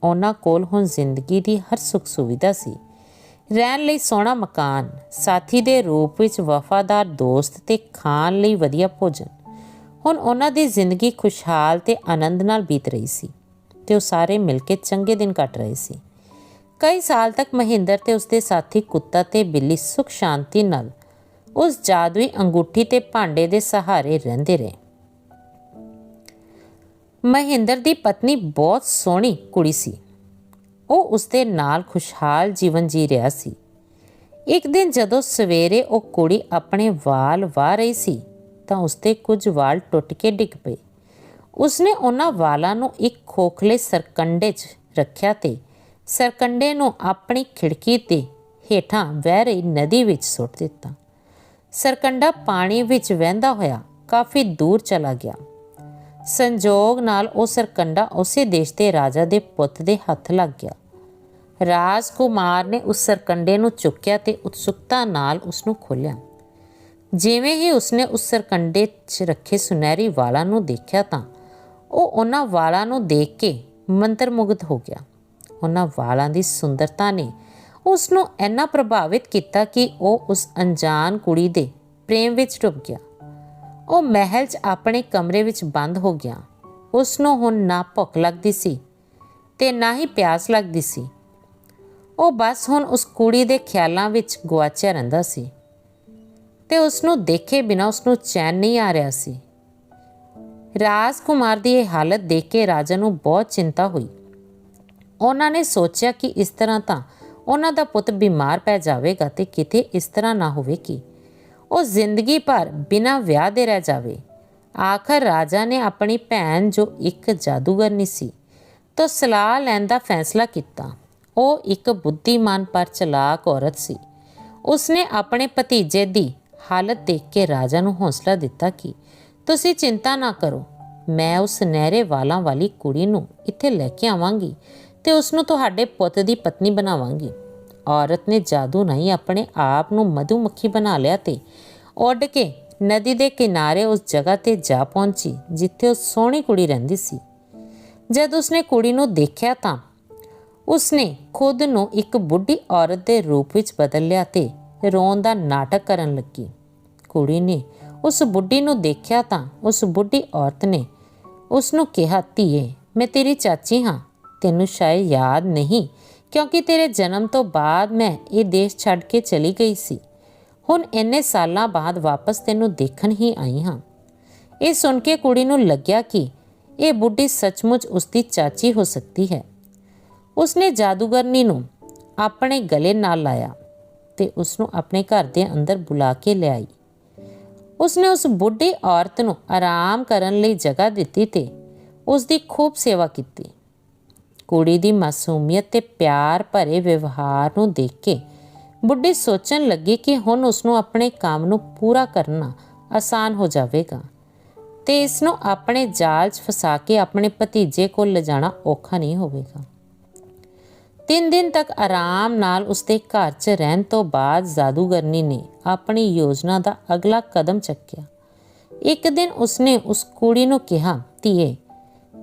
ਉਹਨਾਂ ਕੋਲ ਹੁਣ ਜ਼ਿੰਦਗੀ ਦੀ ਹਰ ਸੁੱਖ ਸੁਵਿਧਾ ਸੀ। ਰਹਿਣ ਲਈ ਸੋਹਣਾ ਮਕਾਨ, ਸਾਥੀ ਦੇ ਰੂਪ ਵਿੱਚ ਵਫਾਦਾਰ ਦੋਸਤ ਤੇ ਖਾਣ ਲਈ ਵਧੀਆ ਭੋਜਨ। ਹੁਣ ਉਹਨਾਂ ਦੀ ਜ਼ਿੰਦਗੀ ਖੁਸ਼ਹਾਲ ਤੇ ਆਨੰਦ ਨਾਲ ਬੀਤ ਰਹੀ ਸੀ ਤੇ ਉਹ ਸਾਰੇ ਮਿਲ ਕੇ ਚੰਗੇ ਦਿਨ ਕੱਟ ਰਹੇ ਸੀ। ਕਈ ਸਾਲ ਤੱਕ ਮਹਿੰਦਰ ਤੇ ਉਸਦੇ ਸਾਥੀ ਕੁੱਤਾ ਤੇ ਬਿੱਲੀ ਸੁਖ ਸ਼ਾਂਤੀ ਨਾਲ ਉਸ ਜਾਦੂਈ ਅੰਗੂਠੀ ਤੇ ਭਾਂਡੇ ਦੇ ਸਹਾਰੇ ਰਹਿੰਦੇ ਰਹੇ। ਮਹਿੰਦਰ ਦੀ ਪਤਨੀ ਬਹੁਤ ਸੋਹਣੀ ਕੁੜੀ ਸੀ। ਉਹ ਉਸਦੇ ਨਾਲ ਖੁਸ਼ਹਾਲ ਜੀਵਨ ਜੀ ਰਿਹਾ ਸੀ। ਇੱਕ ਦਿਨ ਜਦੋਂ ਸਵੇਰੇ ਉਹ ਕੁੜੀ ਆਪਣੇ ਵਾਲ ਵਾਹ ਰਹੀ ਸੀ ਤਾਂ ਉਸਦੇ ਕੁਝ ਵਾਲ ਟੁੱਟ ਕੇ ਡਿੱਗ ਪਏ। ਉਸਨੇ ਉਹਨਾਂ ਵਾਲਾਂ ਨੂੰ ਇੱਕ ਖੋਖਲੇ ਸਰਕੰਡੇ 'ਚ ਰੱਖਿਆ ਤੇ ਸਰਕੰਡੇ ਨੂੰ ਆਪਣੀ ਖਿੜਕੀ ਤੇ ਹੇਠਾਂ ਵਹਿ ਰਹੀ ਨਦੀ ਵਿੱਚ ਸੁੱਟ ਦਿੱਤਾ। ਸਰਕੰਡਾ ਪਾਣੀ ਵਿੱਚ ਵਹਿੰਦਾ ਹੋਇਆ ਕਾਫੀ ਦੂਰ ਚਲਾ ਗਿਆ। ਸੰਜੋਗ ਨਾਲ ਉਹ ਸਰਕੰਡਾ ਉਸੇ ਦੇਸ਼ ਦੇ ਰਾਜਾ ਦੇ ਪੁੱਤ ਦੇ ਹੱਥ ਲੱਗ ਗਿਆ। ਰਾਜਕੁਮਾਰ ਨੇ ਉਸ ਸਰਕੰਡੇ ਨੂੰ ਚੁੱਕਿਆ ਤੇ ਉਤਸੁਕਤਾ ਨਾਲ ਉਸ ਨੂੰ ਖੋਲ੍ਹਿਆ। ਜਿਵੇਂ ਹੀ ਉਸਨੇ ਉਸ ਸਰਕੰਡੇ 'ਚ ਰੱਖੇ ਸੁਨਹਿਰੀ ਵਾਲਾਂ ਨੂੰ ਦੇਖਿਆ ਤਾਂ ਉਹ ਉਹਨਾਂ ਵਾਲਾਂ ਨੂੰ ਦੇਖ ਕੇ ਮੰਤਰਮੁਗਧ ਹੋ ਗਿਆ। ਉਹਨਾਂ ਵਾਲਾਂ ਦੀ ਸੁੰਦਰਤਾ ਨੇ ਉਸ ਨੂੰ ਇੰਨਾ ਪ੍ਰਭਾਵਿਤ ਕੀਤਾ ਕਿ ਉਹ ਉਸ ਅਣਜਾਣ ਕੁੜੀ ਦੇ ਪ੍ਰੇਮ ਵਿੱਚ ਡੁੱਬ ਗਿਆ। ਉਹ ਮਹਿਲ 'ਚ ਆਪਣੇ ਕਮਰੇ ਵਿੱਚ ਬੰਦ ਹੋ ਗਿਆ। ਉਸ ਨੂੰ ਹੁਣ ਨਾ ਭੁੱਖ ਲੱਗਦੀ ਸੀ ਤੇ ਨਾ ਹੀ ਪਿਆਸ ਲੱਗਦੀ ਸੀ। ਉਹ ਬਸ ਹੁਣ ਉਸ ਕੁੜੀ ਦੇ ਖਿਆਲਾਂ ਵਿੱਚ ਗੁਆਚਿਆ ਰਹਿੰਦਾ ਸੀ। ਤੇ ਉਸ ਨੂੰ ਦੇਖੇ ਬਿਨਾ ਉਸ ਨੂੰ ਚੈਨ ਨਹੀਂ ਆ ਰਿਹਾ ਸੀ। ਰਾਜਕੁਮਾਰ ਦੀ ਇਹ ਹਾਲਤ ਦੇਖ ਕੇ ਰਾਜਾ ਨੂੰ ਬਹੁਤ ਚਿੰਤਾ ਹੋਈ। ਉਹਨਾਂ ਨੇ ਸੋਚਿਆ ਕਿ ਇਸ ਤਰ੍ਹਾਂ ਤਾਂ ਉਹਨਾਂ ਦਾ ਪੁੱਤ ਬਿਮਾਰ ਪੈ ਜਾਵੇਗਾ ਤੇ ਕਿਤੇ ਇਸ ਤਰ੍ਹਾਂ ਨਾ ਹੋਵੇ ਕਿ ਉਹ ਜ਼ਿੰਦਗੀ ਭਰ ਬਿਨਾਂ ਵਿਆਹ ਦੇ ਰਹਿ ਜਾਵੇ। ਆਖਰ ਰਾਜਾ ਨੇ ਆਪਣੀ ਭੈਣ ਜੋ ਇੱਕ ਜਾਦੂਗਰਨੀ ਸੀ ਤੋਂ ਸਲਾਹ ਲੈਣ ਦਾ ਫੈਸਲਾ ਕੀਤਾ। ਉਹ ਇੱਕ ਬੁੱਧੀਮਾਨ ਪਰ ਚਲਾਕ ਔਰਤ ਸੀ। ਉਸਨੇ ਆਪਣੇ ਭਤੀਜੇ ਦੀ ਹਾਲਤ ਦੇਖ ਕੇ ਰਾਜਾ ਨੂੰ ਹੌਸਲਾ ਦਿੱਤਾ ਕਿ ਤੁਸੀਂ ਚਿੰਤਾ ਨਾ ਕਰੋ, ਮੈਂ ਉਸ ਨਹਿਰੇ ਵਾਲਾਂ ਵਾਲੀ ਕੁੜੀ ਨੂੰ ਇੱਥੇ ਲੈ ਕੇ ਆਵਾਂਗੀ ਤੇ ਉਸ ਨੂੰ ਤੁਹਾਡੇ ਪੁੱਤ ਦੀ ਪਤਨੀ ਬਣਾਵਾਂਗੀ। ਔਰਤ ਨੇ ਜਾਦੂ ਨਹੀਂ ਆਪਣੇ ਆਪ ਨੂੰ ਮਧੂਮੱਖੀ ਬਣਾ ਲਿਆ ਤੇ ਉੱਡ ਕੇ ਨਦੀ ਦੇ ਕਿਨਾਰੇ ਉਸ ਜਗ੍ਹਾ ਤੇ ਜਾ ਪਹੁੰਚੀ, ਜਿੱਥੇ ਉਹ ਸੋਹਣੀ ਕੁੜੀ ਰਹਿੰਦੀ ਸੀ। ਜਦ ਉਸਨੇ ਕੁੜੀ ਨੂੰ ਦੇਖਿਆ ਤਾਂ ਉਸਨੇ ਖੁਦ ਨੂੰ ਇੱਕ ਬੁੱਢੀ ਔਰਤ ਦੇ ਰੂਪ ਵਿੱਚ ਬਦਲ ਲਿਆ ਤੇ ਰੋਣ ਦਾ ਨਾਟਕ ਕਰਨ ਲੱਗੀ। ਕੁੜੀ ਨੇ ਉਸ ਬੁੱਢੀ ਨੂੰ ਦੇਖਿਆ ਤਾਂ ਉਸ ਬੁੱਢੀ ਔਰਤ ਨੇ ਉਸ ਨੂੰ ਕਿਹਾ, ਧੀਏ, ਮੈਂ ਤੇਰੀ ਚਾਚੀ ਹਾਂ। ਤੈਨੂੰ ਸ਼ਾਇਦ ਯਾਦ ਨਹੀਂ, ਕਿਉਂਕਿ ਤੇਰੇ ਜਨਮ ਤੋਂ ਬਾਅਦ ਮੈਂ ਇਹ ਦੇਸ਼ ਛੱਡ ਕੇ ਚਲੀ ਗਈ ਸੀ। ਹੁਣ ਇੰਨੇ ਸਾਲਾਂ ਬਾਅਦ ਵਾਪਸ ਤੈਨੂੰ ਦੇਖਣ ਹੀ ਆਈ ਹਾਂ। ਇਹ ਸੁਣ ਕੇ ਕੁੜੀ ਨੂੰ ਲੱਗਿਆ ਕਿ ਇਹ ਬੁੱਢੀ ਸੱਚਮੁੱਚ ਉਸਦੀ ਚਾਚੀ ਹੋ ਸਕਦੀ ਹੈ। ਉਸਨੇ ਜਾਦੂਗਰਨੀ ਨੂੰ ਆਪਣੇ ਗਲੇ ਨਾਲ ਲਾਇਆ। ਤੇ ਉਸ ਨੂੰ ਆਪਣੇ ਘਰ ਦੇ ਅੰਦਰ ਬੁਲਾ ਕੇ ਲਿਆਈ। ਉਸਨੇ ਉਸ ਬੁੱਢੀ ਔਰਤ ਨੂੰ ਆਰਾਮ ਕਰਨ ਲਈ ਜਗ੍ਹਾ ਦਿੱਤੀ ਤੇ ਉਸ ਦੀ ਖੂਬ ਸੇਵਾ ਕੀਤੀ। ਕੁੜੀ ਦੀ ਮਾਸੂਮੀਅਤ ਤੇ ਪਿਆਰ ਭਰੇ ਵਿਵਹਾਰ ਨੂੰ ਦੇਖ ਕੇ ਬੁੱਢੀ ਸੋਚਣ ਲੱਗੀ ਕਿ ਹੁਣ ਉਸ ਨੂੰ ਆਪਣੇ ਕੰਮ ਨੂੰ ਪੂਰਾ ਕਰਨਾ ਆਸਾਨ ਹੋ ਜਾਵੇਗਾ ਤੇ ਇਸ ਨੂੰ ਆਪਣੇ ਜਾਲ 'ਚ ਫਸਾ ਕੇ ਆਪਣੇ ਭਤੀਜੇ ਕੋਲ ਲਿਜਾਣਾ ਔਖਾ ਨਹੀਂ ਹੋਵੇਗਾ। ਤਿੰਨ ਦਿਨ ਤੱਕ ਆਰਾਮ ਨਾਲ ਉਸਦੇ ਘਰ 'ਚ ਰਹਿਣ ਤੋਂ ਬਾਅਦ ਜਾਦੂਗਰਨੀ ਨੇ ਆਪਣੀ ਯੋਜਨਾ ਦਾ ਅਗਲਾ ਕਦਮ ਚੱਕਿਆ। ਇੱਕ ਦਿਨ ਉਸਨੇ ਉਸ ਕੁੜੀ ਨੂੰ ਕਿਹਾ, ਧੀਏ,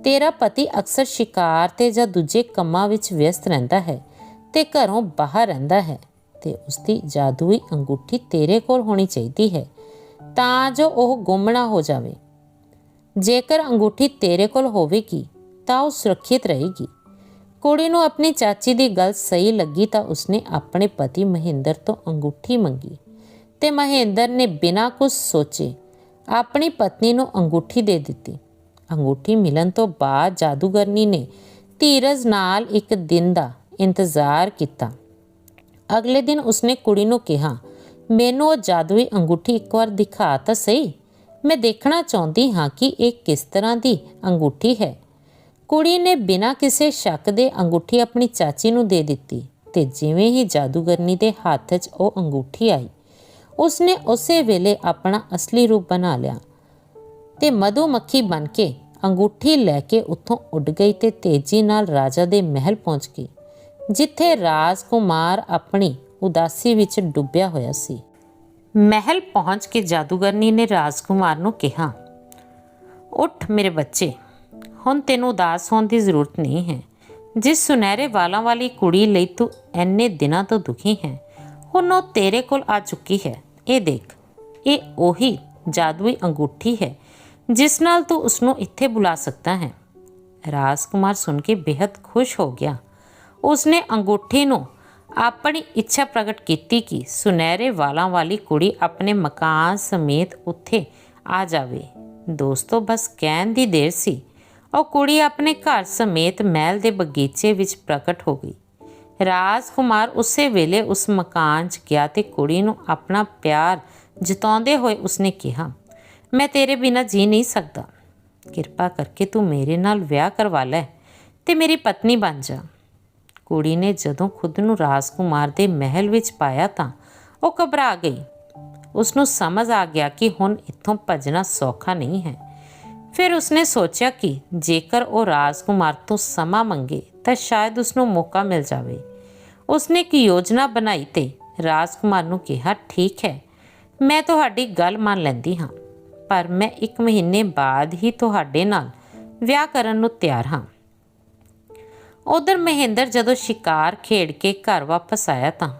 ਤੇਰਾ ਪਤੀ ਅਕਸਰ ਸ਼ਿਕਾਰ ਤੇ ਜਾਂ ਦੂਜੇ ਕੰਮਾਂ ਵਿੱਚ ਵਿਅਸਤ ਰਹਿੰਦਾ ਹੈ ਤੇ ਘਰੋਂ ਬਾਹਰ ਰਹਿੰਦਾ ਹੈ ਤੇ ਉਸਦੀ ਜਾਦੂਈ ਅੰਗੂਠੀ ਤੇਰੇ ਕੋਲ ਹੋਣੀ ਚਾਹੀਦੀ ਹੈ ਤਾਂ ਜੋ ਉਹ ਗੁੰਮ ਨਾ ਹੋ ਜਾਵੇ। ਜੇਕਰ ਅੰਗੂਠੀ ਤੇਰੇ ਕੋਲ ਹੋਵੇਗੀ ਤਾਂ ਉਹ ਸੁਰੱਖਿਅਤ ਰਹੇਗੀ। ਕੁੜੀ ਨੂੰ ਆਪਣੀ ਚਾਚੀ ਦੀ ਗੱਲ ਸਹੀ ਲੱਗੀ ਤਾਂ ਉਸਨੇ ਆਪਣੇ ਪਤੀ ਮਹਿੰਦਰ ਤੋਂ ਅੰਗੂਠੀ ਮੰਗੀ ਤੇ ਮਹਿੰਦਰ ਨੇ ਬਿਨਾਂ ਕੁਝ ਸੋਚੇ ਆਪਣੀ ਪਤਨੀ ਨੂੰ ਅੰਗੂਠੀ ਦੇ ਦਿੱਤੀ। ਅੰਗੂਠੀ ਮਿਲਣ ਤੋਂ ਬਾਅਦ ਜਾਦੂਗਰਨੀ ਨੇ ਧੀਰਜ ਨਾਲ ਇੱਕ ਦਿਨ ਦਾ ਇੰਤਜ਼ਾਰ ਕੀਤਾ। ਅਗਲੇ ਦਿਨ ਉਸਨੇ ਕੁੜੀ ਨੂੰ ਕਿਹਾ, ਮੈਨੂੰ ਉਹ ਜਾਦੂਈ ਅੰਗੂਠੀ ਇੱਕ ਵਾਰ ਦਿਖਾ ਤਾਂ ਸਹੀ। ਮੈਂ ਦੇਖਣਾ ਚਾਹੁੰਦੀ ਹਾਂ ਕਿ ਇਹ ਕਿਸ ਤਰ੍ਹਾਂ ਦੀ ਅੰਗੂਠੀ ਹੈ। ਕੁੜੀ ਨੇ ਬਿਨਾਂ ਕਿਸੇ ਸ਼ੱਕ ਦੇ ਅੰਗੂਠੀ ਆਪਣੀ ਚਾਚੀ ਨੂੰ ਦੇ ਦਿੱਤੀ ਤੇ ਜਿਵੇਂ ਹੀ ਜਾਦੂਗਰਨੀ ਦੇ ਹੱਥ 'ਚ ਉਹ ਅੰਗੂਠੀ ਆਈ, ਉਸਨੇ ਉਸੇ ਵੇਲੇ ਆਪਣਾ ਅਸਲੀ ਰੂਪ ਬਣਾ ਲਿਆ ਤੇ ਮਧੂ ਮੱਖੀ ਬਣ ਕੇ ਅੰਗੂਠੀ ਲੈ ਕੇ ਉੱਥੋਂ ਉੱਡ ਗਈ ਤੇ ਤੇਜ਼ੀ ਨਾਲ ਰਾਜਾ ਦੇ ਮਹਿਲ ਪਹੁੰਚ ਗਈ, ਜਿੱਥੇ ਰਾਜਕੁਮਾਰ ਆਪਣੀ ਉਦਾਸੀ ਵਿੱਚ ਡੁੱਬਿਆ ਹੋਇਆ ਸੀ। ਮਹਿਲ ਪਹੁੰਚ ਕੇ ਜਾਦੂਗਰਨੀ ਨੇ ਰਾਜਕੁਮਾਰ ਨੂੰ ਕਿਹਾ, ਉੱਠ ਮੇਰੇ ਬੱਚੇ ਹੁਣ ਤੈਨੂੰ ਉਦਾਸ ਹੋਣ ਦੀ ਜ਼ਰੂਰਤ ਨਹੀਂ ਹੈ। ਜਿਸ ਸੁਨਹਿਰੇ ਵਾਲਾਂ ਵਾਲੀ ਕੁੜੀ ਲਈ ਤੂੰ ਐਨੇ ਦਿਨਾਂ ਤੋਂ ਦੁਖੀ ਹੈ, ਹੁਣ ਉਹ ਤੇਰੇ ਕੋਲ ਆ ਚੁੱਕੀ ਹੈ। ਇਹ ਦੇਖ, ਇਹ ਉਹੀ ਜਾਦੂਈ ਅੰਗੂਠੀ ਹੈ, ਜਿਸ ਨਾਲ ਤੂੰ ਉਸ ਨੂੰ ਇੱਥੇ ਬੁਲਾ ਸਕਦਾ ਹੈ। ਰਾਜਕੁਮਾਰ ਸੁਣ ਕੇ ਬੇहद ਖੁਸ਼ ਹੋ ਗਿਆ। ਉਸਨੇ ਅੰਗੂਠੀ ਨੂੰ ਆਪਣੀ ਇੱਛਾ ਪ੍ਰਗਟ ਕੀਤੀ ਕਿ ਸੁਨਹਿਰੇ ਵਾਲਾਂ ਵਾਲੀ ਕੁੜੀ ਆਪਣੇ ਮਕਾਨ ਸਮੇਤ ਉੱਥੇ ਆ ਜਾਵੇ। ਦੋਸਤੋ, ਬਸ ਕਹਿਣ ਦੀ ਦੇਰ ਸੀ। ਉਹ ਕੁੜੀ ਆਪਣੇ ਘਰ ਸਮੇਤ ਮਹਿਲ ਦੇ ਬਗੀਚੇ ਵਿੱਚ ਪ੍ਰਗਟ ਹੋ ਗਈ। ਰਾਜਕੁਮਾਰ ਉਸੇ ਵੇਲੇ ਉਸ ਮਕਾਨ 'ਚ ਗਿਆ ਤੇ ਕੁੜੀ ਨੂੰ ਆਪਣਾ ਪਿਆਰ ਜਤਾਉਂਦੇ ਹੋਏ ਉਸਨੇ ਕਿਹਾ, ਮੈਂ ਤੇਰੇ ਬਿਨਾਂ ਜੀ ਨਹੀਂ ਸਕਦਾ। ਕਿਰਪਾ ਕਰਕੇ ਤੂੰ ਮੇਰੇ ਨਾਲ ਵਿਆਹ ਕਰਵਾ ਲੈ ਤੇ ਮੇਰੀ ਪਤਨੀ ਬਣ ਜਾ। ਕੁੜੀ ਨੇ ਜਦੋਂ ਖੁਦ ਨੂੰ ਰਾਜਕੁਮਾਰ ਦੇ ਮਹਿਲ ਵਿੱਚ ਪਾਇਆ ਤਾਂ ਉਹ ਘਬਰਾ ਗਈ। ਉਸ ਨੂੰ ਸਮਝ ਆ ਗਿਆ ਕਿ ਹੁਣ ਇੱਥੋਂ ਭੱਜਣਾ ਸੌਖਾ ਨਹੀਂ ਹੈ। ਫਿਰ ਉਸਨੇ ਸੋਚਿਆ ਕਿ ਜੇਕਰ ਉਹ ਰਾਜਕੁਮਾਰ ਤੋਂ ਸਮਾਂ ਮੰਗੇ ਤਾਂ ਸ਼ਾਇਦ ਉਸਨੂੰ ਮੌਕਾ ਮਿਲ ਜਾਵੇ। ਉਸਨੇ ਇੱਕ ਯੋਜਨਾ ਬਣਾਈ ਤੇ ਰਾਜਕੁਮਾਰ ਨੂੰ ਕਿਹਾ, ਠੀਕ ਹੈ, ਮੈਂ ਤੁਹਾਡੀ ਗੱਲ ਮੰਨ ਲੈਂਦੀ ਹਾਂ, ਪਰ ਮੈਂ ਇੱਕ ਮਹੀਨੇ ਬਾਅਦ ਹੀ ਤੁਹਾਡੇ ਨਾਲ ਵਿਆਹ ਕਰਨ ਨੂੰ ਤਿਆਰ ਹਾਂ। ਉਧਰ ਮਹਿੰਦਰ ਜਦੋਂ ਸ਼ਿਕਾਰ ਖੇਡ ਕੇ ਘਰ ਵਾਪਸ ਆਇਆ ਤਾਂ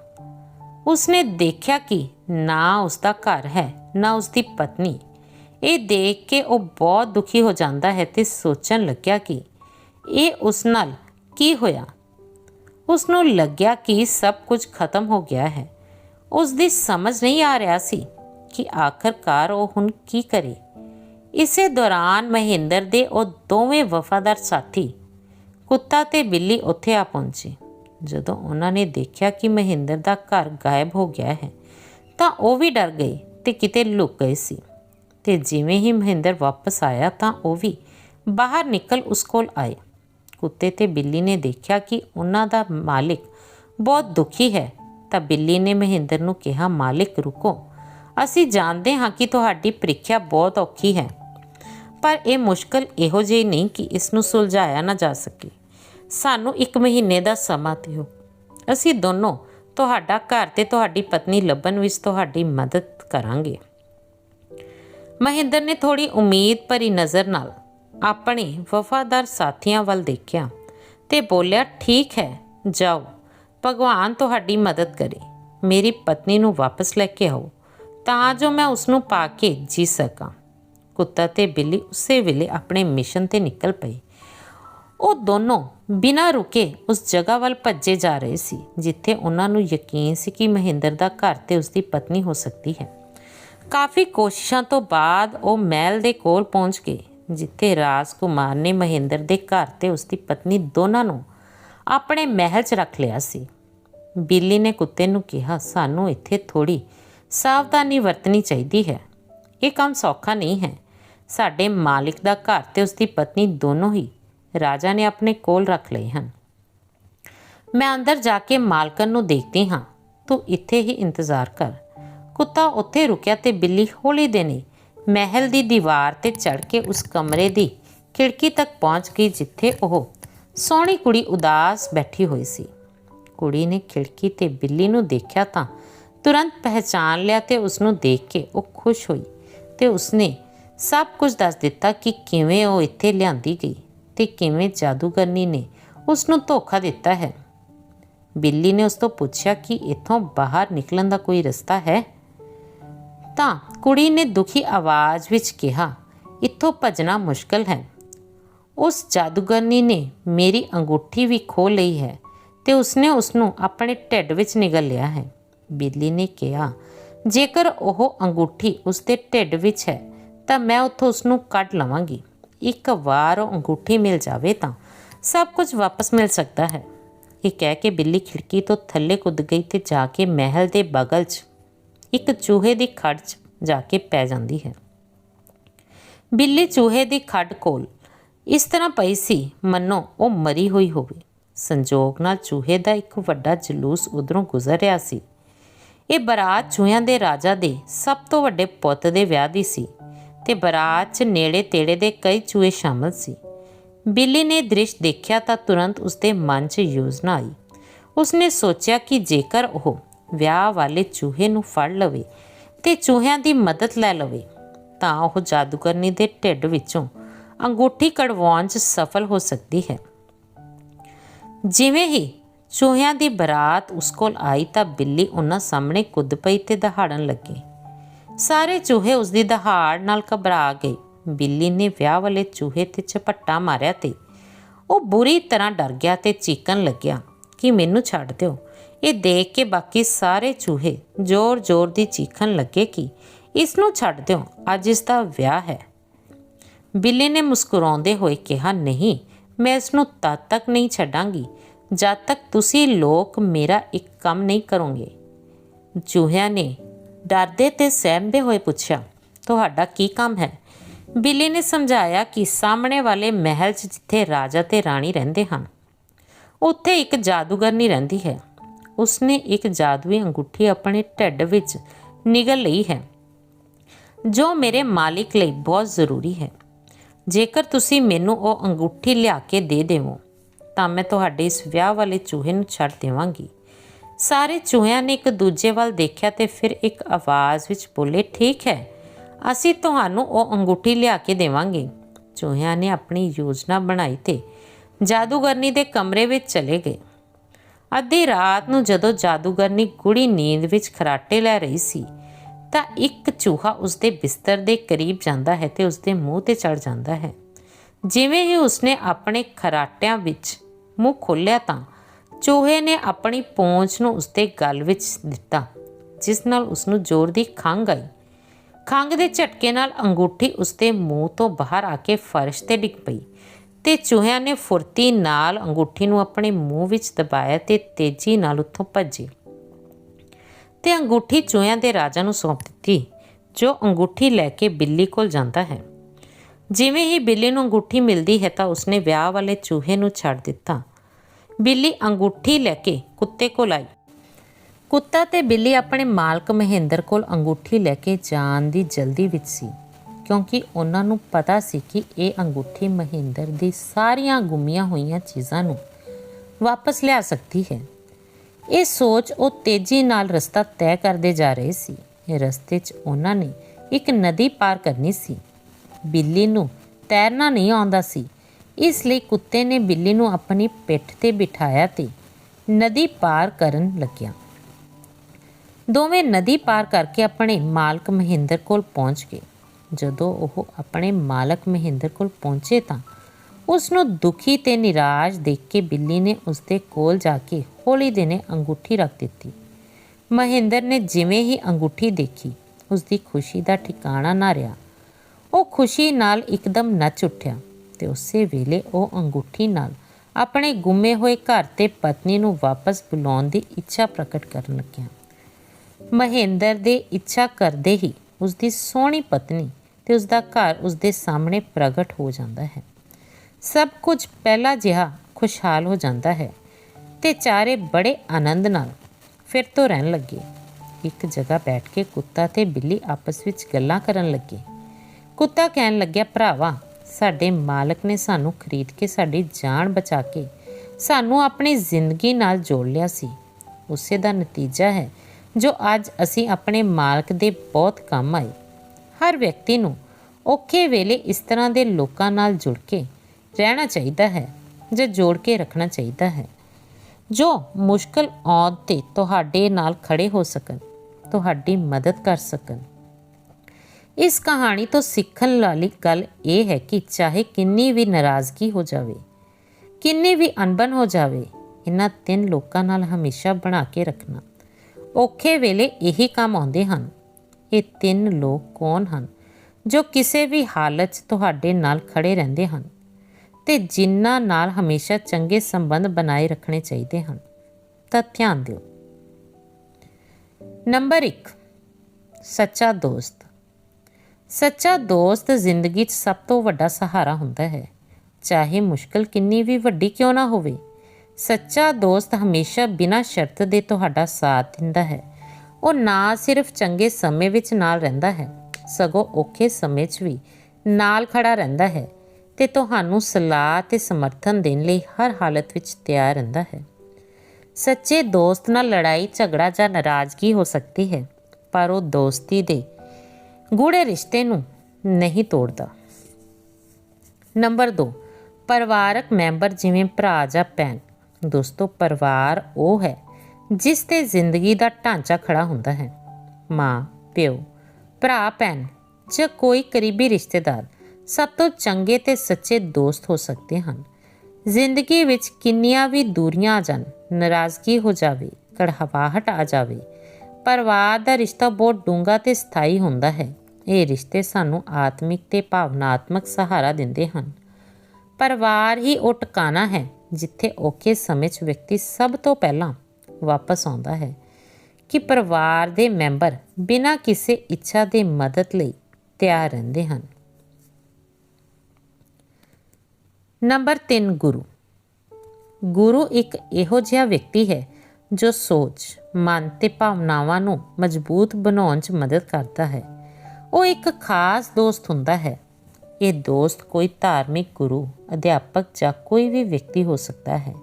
ਉਸਨੇ ਦੇਖਿਆ ਕਿ ਨਾ ਉਸਦਾ ਘਰ ਹੈ, ਨਾ ਉਸਦੀ ਪਤਨੀ। ਇਹ ਦੇਖ ਕੇ ਉਹ ਬਹੁਤ ਦੁਖੀ ਹੋ ਜਾਂਦਾ ਹੈ ਤੇ ਸੋਚਣ ਲੱਗਿਆ ਕਿ ਇਹ ਉਸ ਨਾਲ ਕੀ ਹੋਇਆ? ਉਸ ਨੂੰ ਲੱਗਿਆ ਕਿ ਸਭ ਕੁਝ ਖਤਮ ਹੋ ਗਿਆ ਹੈ। ਉਸ ਦੀ ਸਮਝ ਨਹੀਂ ਆ ਰਿਹਾ ਸੀ ਕਿ ਆਖਰਕਾਰ ਉਹ ਹੁਣ ਕੀ ਕਰੇ। ਇਸੇ ਦੌਰਾਨ ਮਹਿੰਦਰ ਦੇ ਉਹ ਦੋਵੇਂ ਵਫਾਦਾਰ ਸਾਥੀ ਕੁੱਤਾ ਤੇ ਬਿੱਲੀ ਉੱਥੇ ਆ ਪਹੁੰਚੇ। ਜਦੋਂ ਉਹਨਾਂ ਨੇ ਦੇਖਿਆ ਕਿ ਮਹਿੰਦਰ ਦਾ ਘਰ ਗਾਇਬ ਹੋ ਗਿਆ ਹੈ ਤਾਂ ਉਹ ਵੀ ਡਰ ਗਏ ਤੇ ਕਿਤੇ ਲੁਕ ਗਏ ਸੀ। ਤੇ ਜਿਵੇਂ ਹੀ ਮਹਿੰਦਰ ਵਾਪਸ ਆਇਆ ਤਾਂ ਉਹ ਵੀ ਬਾਹਰ ਨਿਕਲ ਉਸ ਕੋਲ ਆਏ। ਕੁੱਤੇ ਤੇ ਬਿੱਲੀ ਨੇ ਦੇਖਿਆ ਕਿ ਉਹਨਾਂ ਦਾ ਮਾਲਿਕ ਬਹੁਤ ਦੁਖੀ ਹੈ। ਤਾਂ ਬਿੱਲੀ ਨੇ ਮਹਿੰਦਰ ਨੂੰ ਕਿਹਾ, ਮਾਲਿਕ, ਰੁਕੋ। ਅਸੀਂ ਜਾਣਦੇ ਹਾਂ ਕਿ ਤੁਹਾਡੀ ਪ੍ਰੀਖਿਆ ਬਹੁਤ ਔਖੀ ਹੈ। ਪਰ ਇਹ ਮੁਸ਼ਕਲ ਇਹੋ ਜਿਹੀ ਨਹੀਂ ਕਿ ਇਸ ਨੂੰ ਸੁਲਝਾਇਆ ਨਾ ਜਾ ਸਕੇ। ਸਾਨੂੰ ਇੱਕ ਮਹੀਨੇ ਦਾ ਸਮਾਂ ਦਿਓ। ਅਸੀਂ ਦੋਨੋਂ ਤੁਹਾਡਾ ਘਰ ਤੇ ਤੁਹਾਡੀ ਪਤਨੀ ਲੱਭਣ ਵਿੱਚ ਤੁਹਾਡੀ ਮਦਦ ਕਰਾਂਗੇ। ਮਹਿੰਦਰ ਨੇ ਥੋੜੀ ਉਮੀਦ ਭਰੀ ਨਜ਼ਰ ਨਾਲ ਆਪਣੇ ਵਫਾਦਾਰ ਸਾਥੀਆਂ ਵੱਲ ਦੇਖਿਆ ਤੇ ਬੋਲਿਆ, ਠੀਕ ਹੈ, ਜਾਓ। ਭਗਵਾਨ ਤੁਹਾਡੀ ਮਦਦ ਕਰੇ। ਮੇਰੀ ਪਤਨੀ ਨੂੰ ਵਾਪਸ ਲੈ ਕੇ ਆਓ। ਤਾਂ ਜੋ ਮੈਂ ਉਸ ਨੂੰ ਪਾ ਕੇ ਜੀ ਸਕਾਂ। ਕੁੱਤਾ ਤੇ ਬਿੱਲੀ ਉਸੇ ਵੇਲੇ ਆਪਣੇ ਮਿਸ਼ਨ ਤੇ ਨਿਕਲ ਪਏ। ਉਹ ਦੋਨੋਂ ਬਿਨਾਂ ਰੁਕੇ ਉਸ ਜਗ੍ਹਾ ਵੱਲ ਭੱਜੇ ਜਾ ਰਹੇ ਸੀ, ਜਿੱਥੇ ਉਹਨਾਂ ਨੂੰ ਯਕੀਨ ਸੀ ਕਿ ਮਹਿੰਦਰ ਦਾ ਘਰ ਤੇ ਉਸ ਦੀ ਪਤਨੀ ਹੋ ਸਕਦੀ ਹੈ। ਕਾਫੀ ਕੋਸ਼ਿਸ਼ਾਂ ਤੋਂ ਬਾਅਦ ਉਹ ਮਹਿਲ ਦੇ ਕੋਲ ਪਹੁੰਚ ਗਏ ਜਿੱਥੇ ਰਾਜਕੁਮਾਰ ਨੇ ਮਹਿੰਦਰ ਦੇ ਘਰ ਤੇ ਉਸ ਦੀ ਪਤਨੀ ਦੋਨਾਂ ਨੂੰ ਆਪਣੇ ਮਹਿਲ 'ਚ ਰੱਖ ਲਿਆ ਸੀ। ਬਿੱਲੀ ਨੇ ਕੁੱਤੇ ਨੂੰ ਕਿਹਾ, ਸਾਨੂੰ ਇੱਥੇ ਥੋੜੀ ਸਾਵਧਾਨੀ ਵਰਤਣੀ ਚਾਹੀਦੀ ਹੈ। ਇਹ ਕੰਮ ਸੌਖਾ ਨਹੀਂ ਹੈ। ਸਾਡੇ ਮਾਲਿਕ ਦਾ ਘਰ ਤੇ ਉਸ ਦੀ ਪਤਨੀ ਦੋਨੋਂ ਹੀ ਰਾਜਾ ਨੇ ਆਪਣੇ ਕੋਲ ਰੱਖ ਲਏ ਹਨ। ਮੈਂ ਅੰਦਰ ਜਾ ਕੇ ਮਾਲਕਨ ਨੂੰ ਦੇਖਦੀ ਹਾਂ। ਤੂੰ ਇੱਥੇ ਹੀ ਇੰਤਜ਼ਾਰ ਕਰ। ਕੁੱਤਾ ਉੱਥੇ ਰੁਕਿਆ ਤੇ ਬਿੱਲੀ ਹੌਲੀ ਦੇਣੀ ਮਹਿਲ ਦੀ ਦੀਵਾਰ ਤੇ ਚੜ ਕੇ ਉਸ ਕਮਰੇ ਦੀ ਖਿੜਕੀ ਤੱਕ ਪਹੁੰਚ ਗਈ ਜਿੱਥੇ ਉਹ ਸੋਹਣੀ ਕੁੜੀ ਉਦਾਸ ਬੈਠੀ ਹੋਈ ਸੀ। ਕੁੜੀ ਨੇ ਖਿੜਕੀ ਤੇ ਬਿੱਲੀ ਨੂੰ ਦੇਖਿਆ ਤਾਂ ਤੁਰੰਤ ਪਹਿਚਾਨ ਲਿਆ ਤੇ ਉਸ ਨੂੰ ਦੇਖ ਕੇ ਉਹ ਖੁਸ਼ ਹੋਈ ਤੇ ਉਸਨੇ ਸਭ ਕੁਝ ਦੱਸ ਦਿੱਤਾ ਕਿ ਕਿਵੇਂ ਉਹ ਇੱਥੇ ਲਿਆਂਦੀ ਗਈ ਤੇ ਕਿਵੇਂ ਜਾਦੂਗਰਨੀ ਨੇ ਉਸ ਨੂੰ ਧੋਖਾ ਦਿੱਤਾ ਹੈ। ਬਿੱਲੀ ਨੇ ਉਸ ਤੋਂ ਪੁੱਛਿਆ ਕਿ ਇੱਥੋਂ ਬਾਹਰ ਨਿਕਲਣ ਦਾ ਕੋਈ ਰਸਤਾ ਹੈ? ਤਾਂ ਕੁੜੀ ਨੇ ਦੁਖੀ ਆਵਾਜ਼ ਵਿੱਚ ਕਿਹਾ, ਇੱਥੋਂ ਭੱਜਣਾ ਮੁਸ਼ਕਲ ਹੈ। ਉਸ ਜਾਦੂਗਰਨੀ ਨੇ ਮੇਰੀ ਅੰਗੂਠੀ ਵੀ ਖੋ ਲਈ ਹੈ ਤੇ ਉਸਨੇ ਉਸ ਨੂੰ ਆਪਣੇ ਢਿੱਡ ਵਿੱਚ ਨਿਗਲ ਲਿਆ ਹੈ। ਬਿੱਲੀ ਨੇ ਕਿਹਾ, ਜੇਕਰ ਉਹ ਅੰਗੂਠੀ ਉਸਦੇ ਢਿੱਡ ਵਿੱਚ ਹੈ, ਤਾਂ ਮੈਂ ਉੱਥੋਂ ਉਸ ਨੂੰ ਕੱਢ ਲਵਾਂਗੀ। ਇੱਕ ਵਾਰ ਉਹ ਅੰਗੂਠੀ ਮਿਲ ਜਾਵੇ ਤਾਂ ਸਭ ਕੁਝ ਵਾਪਸ ਮਿਲ ਸਕਦਾ ਹੈ। ਇਹ ਕਹਿ ਕੇ ਬਿੱਲੀ ਖਿੜਕੀ ਤੋਂ ਥੱਲੇ ਕੁੱਦ ਗਈ ਤੇ ਜਾ ਕੇ ਮਹਿਲ ਦੇ ਬਗਲ 'ਚ ਇੱਕ ਚੂਹੇ ਦੀ ਖੱਡ 'ਚ ਜਾ ਕੇ ਪੈ ਜਾਂਦੀ ਹੈ। ਬਿੱਲੀ ਚੂਹੇ ਦੀ ਖੱਡ ਕੋਲ ਇਸ ਤਰ੍ਹਾਂ ਪਈ ਸੀ, ਮੰਨੋ ਉਹ ਮਰੀ ਹੋਈ ਹੋਵੇ। ਸੰਜੋਗ ਨਾਲ ਚੂਹੇ ਦਾ ਇੱਕ ਵੱਡਾ ਜਲੂਸ ਉਧਰੋਂ ਗੁਜ਼ਰ ਰਿਹਾ ਸੀ। ਇਹ ਬਰਾਤ ਚੂਹਿਆਂ ਦੇ ਰਾਜਾ ਦੇ ਸਭ ਤੋਂ ਵੱਡੇ ਪੁੱਤ ਦੇ ਵਿਆਹ ਦੀ ਸੀ ਤੇ ਬਰਾਤ 'ਚ ਨੇੜੇ ਤੇੜੇ ਦੇ ਕਈ ਚੂਹੇ ਸ਼ਾਮਲ ਸੀ। ਬਿੱਲੀ ਨੇ ਦ੍ਰਿਸ਼ ਦੇਖਿਆ ਤਾਂ ਤੁਰੰਤ ਉਸਦੇ ਮਨ 'ਚ ਯੋਜਨਾ ਆਈ। ਉਸਨੇ ਸੋਚਿਆ ਕਿ ਜੇਕਰ ਉਹ ਵਿਆਹ ਵਾਲੇ ਚੂਹੇ ਨੂੰ ਫੜ ਲਵੇ ਤੇ ਚੂਹਿਆਂ ਦੀ ਮਦਦ ਲੈ ਲਵੇ, ਤਾਂ ਉਹ ਜਾਦੂਗਰਨੀ ਦੇ ਢਿੱਡ ਵਿੱਚੋਂ ਅੰਗੂਠੀ ਕਢਵਾਉਣ 'ਚ ਸਫਲ ਹੋ ਸਕਦੀ ਹੈ। ਜਿਵੇਂ ਹੀ ਚੂਹਿਆਂ ਦੀ ਬਰਾਤ ਉਸ ਕੋਲ ਆਈ ਤਾਂ ਬਿੱਲੀ ਉਹਨਾਂ ਸਾਹਮਣੇ ਕੁੱਦ ਪਈ ਤੇ ਦਹਾੜਨ ਲੱਗੇ। ਸਾਰੇ ਚੂਹੇ ਉਸ ਦੀ ਦਹਾੜ ਨਾਲ ਘਬਰਾ ਗਏ। ਬਿੱਲੀ ਨੇ ਵਿਆਹ ਵਾਲੇ ਚੂਹੇ ਤੇ ਝਪੱਟਾ ਮਾਰਿਆ ਤੇ ਉਹ ਬੁਰੀ ਤਰ੍ਹਾਂ ਡਰ ਗਿਆ ਤੇ ਚੀਕਣ ਲੱਗਿਆ ਕਿ ਮੈਨੂੰ ਛੱਡ ਦਿਓ। ਇਹ ਦੇਖ ਕੇ ਬਾਕੀ ਸਾਰੇ ਚੂਹੇ ਜ਼ੋਰ-ਜ਼ੋਰ ਦੀ ਚੀਖਣ ਲੱਗੇ ਕਿ ਇਸ ਨੂੰ ਛੱਡ ਦਿਓ, ਅੱਜ ਇਸ ਦਾ ਵਿਆਹ ਹੈ। ਬਿੱਲੀ ਨੇ ਮੁਸਕਰਾਉਂਦੇ ਹੋਏ ਕਿਹਾ, ਨਹੀਂ, ਮੈਂ ਇਸ ਨੂੰ ਤਦ ਤੱਕ ਨਹੀਂ ਛੱਡਾਂਗੀ, ਜਦ ਤੱਕ ਤੁਸੀਂ ਲੋਕ ਮੇਰਾ ਇੱਕ ਕੰਮ ਨਹੀਂ ਕਰੋਗੇ। ਚੂਹਿਆਂ ਨੇ ਡਰਦੇ ਤੇ ਸਹਿਮਦੇ ਹੋਏ ਪੁੱਛਿਆ, ਤੁਹਾਡਾ ਕੀ ਕੰਮ ਹੈ? ਬਿੱਲੀ ਨੇ ਸਮਝਾਇਆ ਕਿ ਸਾਹਮਣੇ ਵਾਲੇ ਮਹਿਲ 'ਚ ਜਿੱਥੇ ਰਾਜਾ ਤੇ ਰਾਣੀ ਰਹਿੰਦੇ ਹਨ, ਉੱਥੇ ਇੱਕ ਜਾਦੂਗਰਨੀ ਰਹਿੰਦੀ ਹੈ। ਉਸਨੇ ਇੱਕ ਜਾਦੂਈ ਅੰਗੂਠੀ ਆਪਣੇ ਢਿੱਡ ਵਿੱਚ ਨਿਗਲ ਲਈ ਹੈ, ਜੋ ਮੇਰੇ ਮਾਲਿਕ ਲਈ ਬਹੁਤ ਜ਼ਰੂਰੀ ਹੈ। ਜੇਕਰ ਤੁਸੀਂ ਮੈਨੂੰ ਉਹ ਅੰਗੂਠੀ ਲਿਆ ਕੇ ਦੇ ਦੇਵੋ, ਤਾਂ ਮੈਂ ਤੁਹਾਡੇ ਇਸ ਵਿਆਹ ਵਾਲੇ ਚੂਹੇ ਨੂੰ ਛੱਡ ਦੇਵਾਂਗੀ। ਸਾਰੇ ਚੂਹਿਆਂ ਨੇ ਇੱਕ ਦੂਜੇ ਵੱਲ ਦੇਖਿਆ ਤੇ ਫਿਰ ਇੱਕ ਆਵਾਜ਼ ਵਿੱਚ ਬੋਲੇ, ਠੀਕ ਹੈ, ਅਸੀਂ ਤੁਹਾਨੂੰ ਉਹ ਅੰਗੂਠੀ ਲਿਆ ਕੇ ਦੇਵਾਂਗੇ। ਚੂਹਿਆਂ ਨੇ ਆਪਣੀ ਯੋਜਨਾ ਬਣਾਈ ਤੇ ਜਾਦੂਗਰਨੀ ਦੇ ਕਮਰੇ ਵਿੱਚ ਚਲੇ ਗਏ। ਅੱਧੀ ਰਾਤ ਨੂੰ ਜਦੋਂ ਜਾਦੂਗਰਨੀ ਗੂੜੀ ਨੀਂਦ ਵਿੱਚ ਖਰਾਟੇ ਲੈ ਰਹੀ ਸੀ, ਤਾਂ ਇੱਕ ਚੂਹਾ ਉਸਦੇ ਬਿਸਤਰ ਦੇ ਕਰੀਬ ਜਾਂਦਾ ਹੈ ਤੇ ਉਸਦੇ ਮੂੰਹ ਤੇ ਚੜ ਜਾਂਦਾ ਹੈ। ਜਿਵੇਂ ਹੀ ਉਸਨੇ ਆਪਣੇ ਖਰਾਟਿਆਂ ਵਿੱਚ ਮੂੰਹ ਖੋਲ੍ਹਿਆ ਤਾਂ ਚੂਹੇ ਨੇ ਆਪਣੀ ਪੂੰਛ ਨੂੰ ਉਸਦੇ ਗਲ ਵਿੱਚ ਦਿੱਤਾ, ਜਿਸ ਨਾਲ ਉਸਨੂੰ ਜ਼ੋਰ ਦੀ ਖੰਘ ਆਈ। ਖੰਘ ਦੇ ਝਟਕੇ ਨਾਲ ਅੰਗੂਠੀ ਉਸਦੇ ਮੂੰਹ ਤੋਂ ਬਾਹਰ ਆ ਕੇ ਫਰਸ਼ ਤੇ ਡਿੱਗ ਪਈ। ਤੇ ਚੂਹਿਆਂ ਨੇ ਫੁਰਤੀ ਨਾਲ ਅੰਗੂਠੀ ਨੂੰ ਆਪਣੇ ਮੂੰਹ ਵਿੱਚ ਦਬਾਇਆ ਤੇ ਤੇਜ਼ੀ ਨਾਲ ਉੱਥੋਂ ਭੱਜੀ। ਤੇ ਅੰਗੂਠੀ ਚੂਹਿਆਂ ਦੇ ਰਾਜਾ ਨੂੰ ਸੌਂਪ ਦਿੱਤੀ, ਜੋ ਅੰਗੂਠੀ ਲੈ ਕੇ ਬਿੱਲੀ ਕੋਲ ਜਾਂਦਾ ਹੈ। ਜਿਵੇਂ ਹੀ ਬਿੱਲੀ ਨੂੰ ਅੰਗੂਠੀ ਮਿਲਦੀ ਹੈ ਤਾਂ ਉਸਨੇ ਵਿਆਹ ਵਾਲੇ ਚੂਹੇ ਨੂੰ ਛੱਡ ਦਿੱਤਾ। ਬਿੱਲੀ ਅੰਗੂਠੀ ਲੈ ਕੇ ਕੁੱਤੇ ਕੋਲ ਆਈ। ਕੁੱਤਾ ਤੇ ਬਿੱਲੀ ਆਪਣੇ ਮਾਲਕ ਮਹਿੰਦਰ ਕੋਲ ਅੰਗੂਠੀ ਲੈ ਕੇ ਜਾਣ ਦੀ ਜਲਦੀ ਵਿੱਚ ਸੀ। ਕਿਉਂਕਿ ਉਹਨਾਂ ਨੂੰ ਪਤਾ ਸੀ ਕਿ ਇਹ ਅੰਗੂਠੀ ਮਹਿੰਦਰ ਦੀ ਸਾਰੀਆਂ ਗੁੰਮੀਆਂ ਹੋਈਆਂ ਚੀਜ਼ਾਂ ਨੂੰ ਵਾਪਸ ਲਿਆ ਸਕਦੀ ਹੈ। ਇਹ ਸੋਚ ਉਹ ਤੇਜ਼ੀ ਨਾਲ ਰਸਤਾ ਤੈਅ ਕਰਦੇ ਜਾ ਰਹੇ ਸੀ। ਇਹ ਰਸਤੇ 'ਚ ਉਹਨਾਂ ਨੇ ਇੱਕ ਨਦੀ ਪਾਰ ਕਰਨੀ ਸੀ। ਬਿੱਲੀ ਨੂੰ ਤੈਰਨਾ ਨਹੀਂ ਆਉਂਦਾ ਸੀ। ਇਸ ਲਈ ਕੁੱਤੇ ਨੇ ਬਿੱਲੀ ਨੂੰ ਆਪਣੀ ਪਿੱਠ ਤੇ ਬਿਠਾਇਆ ਤੇ ਨਦੀ ਪਾਰ ਕਰਨ ਲੱਗਿਆ। ਦੋਵੇਂ ਨਦੀ ਪਾਰ ਕਰਕੇ ਆਪਣੇ ਮਾਲਕ ਮਹਿੰਦਰ ਕੋਲ ਪਹੁੰਚ ਗਏ। ਜਦੋਂ ਉਹ ਆਪਣੇ ਮਾਲਕ ਮਹਿੰਦਰ ਕੋਲ ਪਹੁੰਚੇ ਤਾਂ ਉਸ ਨੂੰ ਦੁਖੀ ਤੇ ਨਿਰਾਸ਼ ਦੇਖ ਕੇ ਬਿੱਲੀ ਨੇ ਉਸ ਦੇ ਕੋਲ ਜਾ ਕੇ ਹੌਲੀ ਦੇਨੇ ਅੰਗੂਠੀ ਰੱਖ ਦਿੱਤੀ। ਮਹਿੰਦਰ ਨੇ ਜਿਵੇਂ ਹੀ ਅੰਗੂਠੀ ਦੇਖੀ ਉਸ ਦੀ ਖੁਸ਼ੀ ਦਾ ਠਿਕਾਣਾ ਨਾ ਰਿਹਾ। ਉਹ ਖੁਸ਼ੀ ਨਾਲ ਇੱਕਦਮ ਨੱਚ ਉੱਠਿਆ ਤੇ ਉਸੇ ਵੇਲੇ ਉਹ ਅੰਗੂਠੀ ਨਾਲ ਆਪਣੇ ਗੁੰਮੇ ਹੋਏ ਘਰ ਤੇ ਪਤਨੀ ਨੂੰ ਵਾਪਸ ਬੁਲਾਉਣ ਦੀ ਇੱਛਾ ਪ੍ਰਗਟ ਕਰਨ ਲੱਗਿਆ। ਮਹਿੰਦਰ ਦੇ ਇੱਛਾ ਕਰਦੇ ਹੀ ਉਸ ਦੀ ਸੋਹਣੀ ਪਤਨੀ ਤੇ ਉਸ ਦਾ ਘਰ ਉਸ ਦੇ ਸਾਹਮਣੇ ਪ੍ਰਗਟ ਹੋ ਜਾਂਦਾ ਹੈ। ਸਭ ਕੁਝ ਪਹਿਲਾ ਜਿਹਾ ਖੁਸ਼ਹਾਲ ਹੋ ਜਾਂਦਾ ਹੈ ਤੇ ਚਾਰੇ ਬੜੇ ਆਨੰਦ ਨਾਲ ਫਿਰ ਤੋਂ ਰਹਿਣ ਲੱਗੇ। ਇੱਕ ਜਗ੍ਹਾ ਬੈਠ ਕੇ ਕੁੱਤਾ ਤੇ ਬਿੱਲੀ ਆਪਸ ਵਿੱਚ ਗੱਲਾਂ ਕਰਨ ਲੱਗੇ। ਕੁੱਤਾ ਕਹਿਣ ਲੱਗਿਆ, ਭਰਾਵਾ, ਸਾਡੇ ਮਾਲਕ ਨੇ ਸਾਨੂੰ ਖਰੀਦ ਕੇ ਸਾਡੀ ਜਾਨ ਬਚਾ ਕੇ ਸਾਨੂੰ ਆਪਣੀ ਜ਼ਿੰਦਗੀ ਨਾਲ ਜੋੜ ਲਿਆ ਸੀ। ਉਸੇ ਦਾ ਨਤੀਜਾ ਹੈ ਜੋ ਅੱਜ ਅਸੀਂ ਆਪਣੇ ਮਾਲਕ ਦੇ ਬਹੁਤ ਕੰਮ ਆਏ। ਹਰ ਵਿਅਕਤੀ ਨੂੰ ਔਖੇ ਵੇਲੇ ਇਸ ਤਰ੍ਹਾਂ ਦੇ ਲੋਕਾਂ ਨਾਲ ਜੁੜ ਕੇ ਰਹਿਣਾ ਚਾਹੀਦਾ ਹੈ ਜਾਂ ਜੋੜ ਕੇ ਰੱਖਣਾ ਚਾਹੀਦਾ ਹੈ। ਜੋ ਮੁਸ਼ਕਲ ਆਉਣ ਤੇ ਤੁਹਾਡੇ ਨਾਲ ਖੜੇ ਹੋ ਸਕਣ, ਤੁਹਾਡੀ ਮਦਦ ਕਰ ਸਕਣ। ਇਸ ਕਹਾਣੀ ਤੋਂ ਸਿੱਖਣ ਵਾਲੀ ਗੱਲ ਇਹ ਹੈ ਕਿ ਚਾਹੇ ਕਿੰਨੀ ਵੀ ਨਾਰਾਜ਼ਗੀ ਹੋ ਜਾਵੇ, ਕਿੰਨੀ ਵੀ ਅਣਬਣ ਹੋ ਜਾਵੇ, ਇਹਨਾਂ ਤਿੰਨ ਲੋਕਾਂ ਨਾਲ ਹਮੇਸ਼ਾ ਬਣਾ ਕੇ ਰੱਖਣਾ। ਔਖੇ ਵੇਲੇ ਇਹੀ ਕੰਮ ਆਉਂਦੇ ਹਨ। ਇਹ ਤਿੰਨ ਲੋਕ ਕੌਣ ਹਨ? ਜੋ ਕਿਸੇ ਵੀ ਹਾਲਤ 'ਚ ਤੁਹਾਡੇ ਨਾਲ ਖੜੇ ਰਹਿੰਦੇ ਹਨ ਤੇ ਜਿਨ੍ਹਾਂ ਨਾਲ ਹਮੇਸ਼ਾ ਚੰਗੇ ਸੰਬੰਧ ਬਣਾਏ ਰੱਖਣੇ ਚਾਹੀਦੇ ਹਨ, ਤਾਂ ਧਿਆਨ ਦਿਓ। ਨੰਬਰ 1 ਸੱਚਾ ਦੋਸਤ। ਸੱਚਾ ਦੋਸਤ ਜ਼ਿੰਦਗੀ 'ਚ ਸਭ ਤੋਂ ਵੱਡਾ ਸਹਾਰਾ ਹੁੰਦਾ ਹੈ। ਚਾਹੇ ਮੁਸ਼ਕਲ ਕਿੰਨੀ ਵੀ ਵੱਡੀ ਕਿਉਂ ਨਾ ਹੋਵੇ, ਸੱਚਾ ਦੋਸਤ ਹਮੇਸ਼ਾ ਬਿਨਾਂ ਸ਼ਰਤ ਦੇ ਤੁਹਾਡਾ ਸਾਥ ਦਿੰਦਾ ਹੈ। ਉਹ ਨਾ ਸਿਰਫ ਚੰਗੇ ਸਮੇਂ ਵਿੱਚ ਨਾਲ ਰਹਿੰਦਾ ਹੈ ਸਗੋਂ ਔਖੇ ਸਮੇਂ 'ਚ ਵੀ ਨਾਲ ਖੜਾ ਰਹਿੰਦਾ ਹੈ ਤੇ ਤੁਹਾਨੂੰ ਸਲਾਹ ਤੇ ਸਮਰਥਨ ਦੇਣ ਲਈ ਹਰ ਹਾਲਤ ਵਿੱਚ ਤਿਆਰ ਰਹਿੰਦਾ ਹੈ। ਸੱਚੇ ਦੋਸਤ ਨਾਲ ਲੜਾਈ, ਝਗੜਾ ਜਾਂ ਨਾਰਾਜ਼ਗੀ ਹੋ ਸਕਦੀ ਹੈ, ਪਰ ਉਹ ਦੋਸਤੀ ਦੇ ਗੂੜੇ ਰਿਸ਼ਤੇ ਨੂੰ ਨਹੀਂ ਤੋੜਦਾ। ਨੰਬਰ 2 ਪਰਿਵਾਰਕ ਮੈਂਬਰ ਜਿਵੇਂ ਭਰਾ ਜਾਂ ਭੈਣ। ਦੋਸਤੋ, ਪਰਿਵਾਰ ਉਹ ਹੈ ਜਿਸ ਤੇ ਜ਼ਿੰਦਗੀ ਦਾ ਢਾਂਚਾ ਖੜਾ ਹੁੰਦਾ ਹੈ। ਮਾਂ, ਪਿਓ ਭਰਾ, ਭੈਣ ਜਾਂ ਕੋਈ ਕਰੀਬੀ ਰਿਸ਼ਤੇਦਾਰ ਸਭ ਤੋਂ ਚੰਗੇ ਤੇ ਸੱਚੇ ਦੋਸਤ ਹੋ ਸਕਦੇ ਹਨ। ਜ਼ਿੰਦਗੀ ਵਿੱਚ ਕਿੰਨੀਆਂ ਵੀ ਦੂਰੀਆਂ ਆ ਜਾਣ, ਨਾਰਾਜ਼ਗੀ ਹੋ ਜਾਵੇ, ਕੜਹਵਾਹਟ ਆ ਜਾਵੇ, ਪਰਿਵਾਰ ਦਾ ਰਿਸ਼ਤਾ ਬਹੁਤ ਡੂੰਘਾ ਤੇ ਸਥਾਈ ਹੁੰਦਾ ਹੈ। ਇਹ ਰਿਸ਼ਤੇ ਸਾਨੂੰ ਆਤਮਿਕ ਤੇ ਭਾਵਨਾਤਮਕ ਸਹਾਰਾ ਦਿੰਦੇ ਹਨ। ਪਰਿਵਾਰ ਹੀ ਉਹ ਟਿਕਾਣਾ ਹੈ ਜਿੱਥੇ ਔਖੇ ਸਮੇਂ 'ਚ ਵਿਅਕਤੀ ਸਭ ਤੋਂ ਪਹਿਲਾਂ ਵਾਪਸ ਆਉਂਦਾ ਹੈ। ਕਿ ਪਰਿਵਾਰ ਦੇ ਮੈਂਬਰ ਬਿਨਾਂ ਕਿਸੇ ਇੱਛਾ ਦੇ ਮਦਦ ਲਈ ਤਿਆਰ ਰਹਿੰਦੇ ਹਨ। ਨੰਬਰ 3 ਗੁਰੂ। ਗੁਰੂ ਇੱਕ ਇਹੋ ਜਿਹਾ ਵਿਅਕਤੀ ਹੈ ਜੋ ਸੋਚ, ਮਨ ਤੇ ਭਾਵਨਾਵਾਂ ਨੂੰ ਮਜ਼ਬੂਤ ਬਣਾਉਣ 'ਚ ਮਦਦ ਕਰਦਾ ਹੈ। ਉਹ ਇੱਕ ਖਾਸ ਦੋਸਤ ਹੁੰਦਾ ਹੈ। ਇਹ ਦੋਸਤ ਕੋਈ ਧਾਰਮਿਕ ਗੁਰੂ, ਅਧਿਆਪਕ ਜਾਂ ਕੋਈ ਵੀ ਵਿਅਕਤੀ ਹੋ ਸਕਦਾ ਹੈ।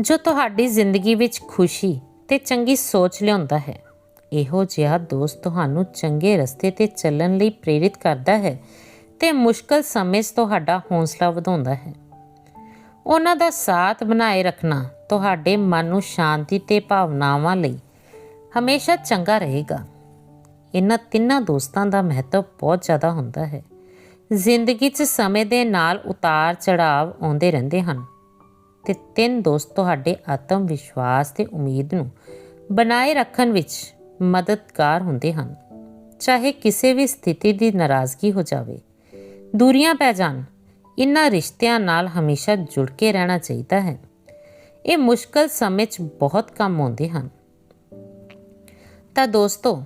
ਜੋ ਤੁਹਾਡੀ ਜ਼ਿੰਦਗੀ ਵਿੱਚ ਖੁਸ਼ੀ ਤੇ ਚੰਗੀ ਸੋਚ ਲਿਆਉਂਦਾ ਹੈ। ਇਹੋ ਜਿਹਾ ਦੋਸਤ ਤੁਹਾਨੂੰ ਚੰਗੇ ਰਸਤੇ ਤੇ ਚੱਲਣ ਲਈ ਪ੍ਰੇਰਿਤ ਕਰਦਾ ਹੈ ਤੇ ਮੁਸ਼ਕਲ ਸਮੇਂ 'ਚ ਤੁਹਾਡਾ ਹੌਸਲਾ ਵਧਾਉਂਦਾ ਹੈ। ਉਹਨਾਂ ਦਾ ਸਾਥ ਬਣਾਏ ਰੱਖਣਾ ਤੁਹਾਡੇ ਮਨ ਨੂੰ ਸ਼ਾਂਤੀ ਤੇ ਭਾਵਨਾਵਾਂ ਲਈ ਹਮੇਸ਼ਾ ਚੰਗਾ ਰਹੇਗਾ। ਇਹਨਾਂ ਤਿੰਨਾਂ ਦੋਸਤਾਂ ਦਾ ਮਹੱਤਵ ਬਹੁਤ ਜ਼ਿਆਦਾ ਹੁੰਦਾ ਹੈ। ਜ਼ਿੰਦਗੀ 'ਚ ਸਮੇਂ ਦੇ ਨਾਲ ਉਤਾਰ ਚੜਾਵ ਆਉਂਦੇ ਰਹਿੰਦੇ ਹਨ ਤੇ ਤਿੰਨ ਦੋਸਤ ਤੁਹਾਡੇ ਆਤਮ ਵਿਸ਼ਵਾਸ ਤੇ ਉਮੀਦ ਨੂੰ ਬਣਾਏ ਰੱਖਣ ਵਿੱਚ ਮਦਦਗਾਰ ਹੁੰਦੇ ਹਨ। ਚਾਹੇ ਕਿਸੇ ਵੀ ਸਥਿਤੀ ਦੀ ਨਾਰਾਜ਼ਗੀ ਹੋ ਜਾਵੇ, ਦੂਰੀਆਂ ਪੈ ਜਾਣ, ਇਨ੍ਹਾਂ ਰਿਸ਼ਤਿਆਂ ਨਾਲ ਹਮੇਸ਼ਾ ਜੁੜ ਕੇ ਰਹਿਣਾ ਚਾਹੀਦਾ ਹੈ। ਇਹ ਮੁਸ਼ਕਲ ਸਮੇਂ 'ਚ ਬਹੁਤ ਕੰਮ ਆਉਂਦੇ ਹਨ। ਤਾਂ ਦੋਸਤੋ,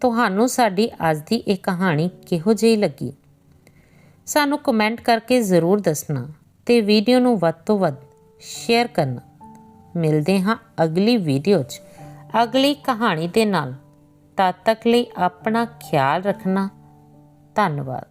ਤੁਹਾਨੂੰ ਸਾਡੀ ਅੱਜ ਦੀ ਇਹ ਕਹਾਣੀ ਕਿਹੋ ਜਿਹੀ ਲੱਗੀ? ਸਾਨੂੰ ਕਮੈਂਟ ਕਰਕੇ ਜ਼ਰੂਰ ਦੱਸਣਾ ਤੇ ਵੀਡੀਓ ਨੂੰ ਵੱਧ ਤੋਂ ਵੱਧ ਸ਼ੇਅਰ ਕਰਨਾ। ਮਿਲਦੇ ਹਾਂ ਅਗਲੀ ਵੀਡੀਓ 'ਚ। ਅਗਲੀ ਕਹਾਣੀ ਦੇ ਨਾਲ ਤਦ ਤੱਕ ਲਈ ਆਪਣਾ ਖਿਆਲ ਰੱਖਣਾ। ਧੰਨਵਾਦ।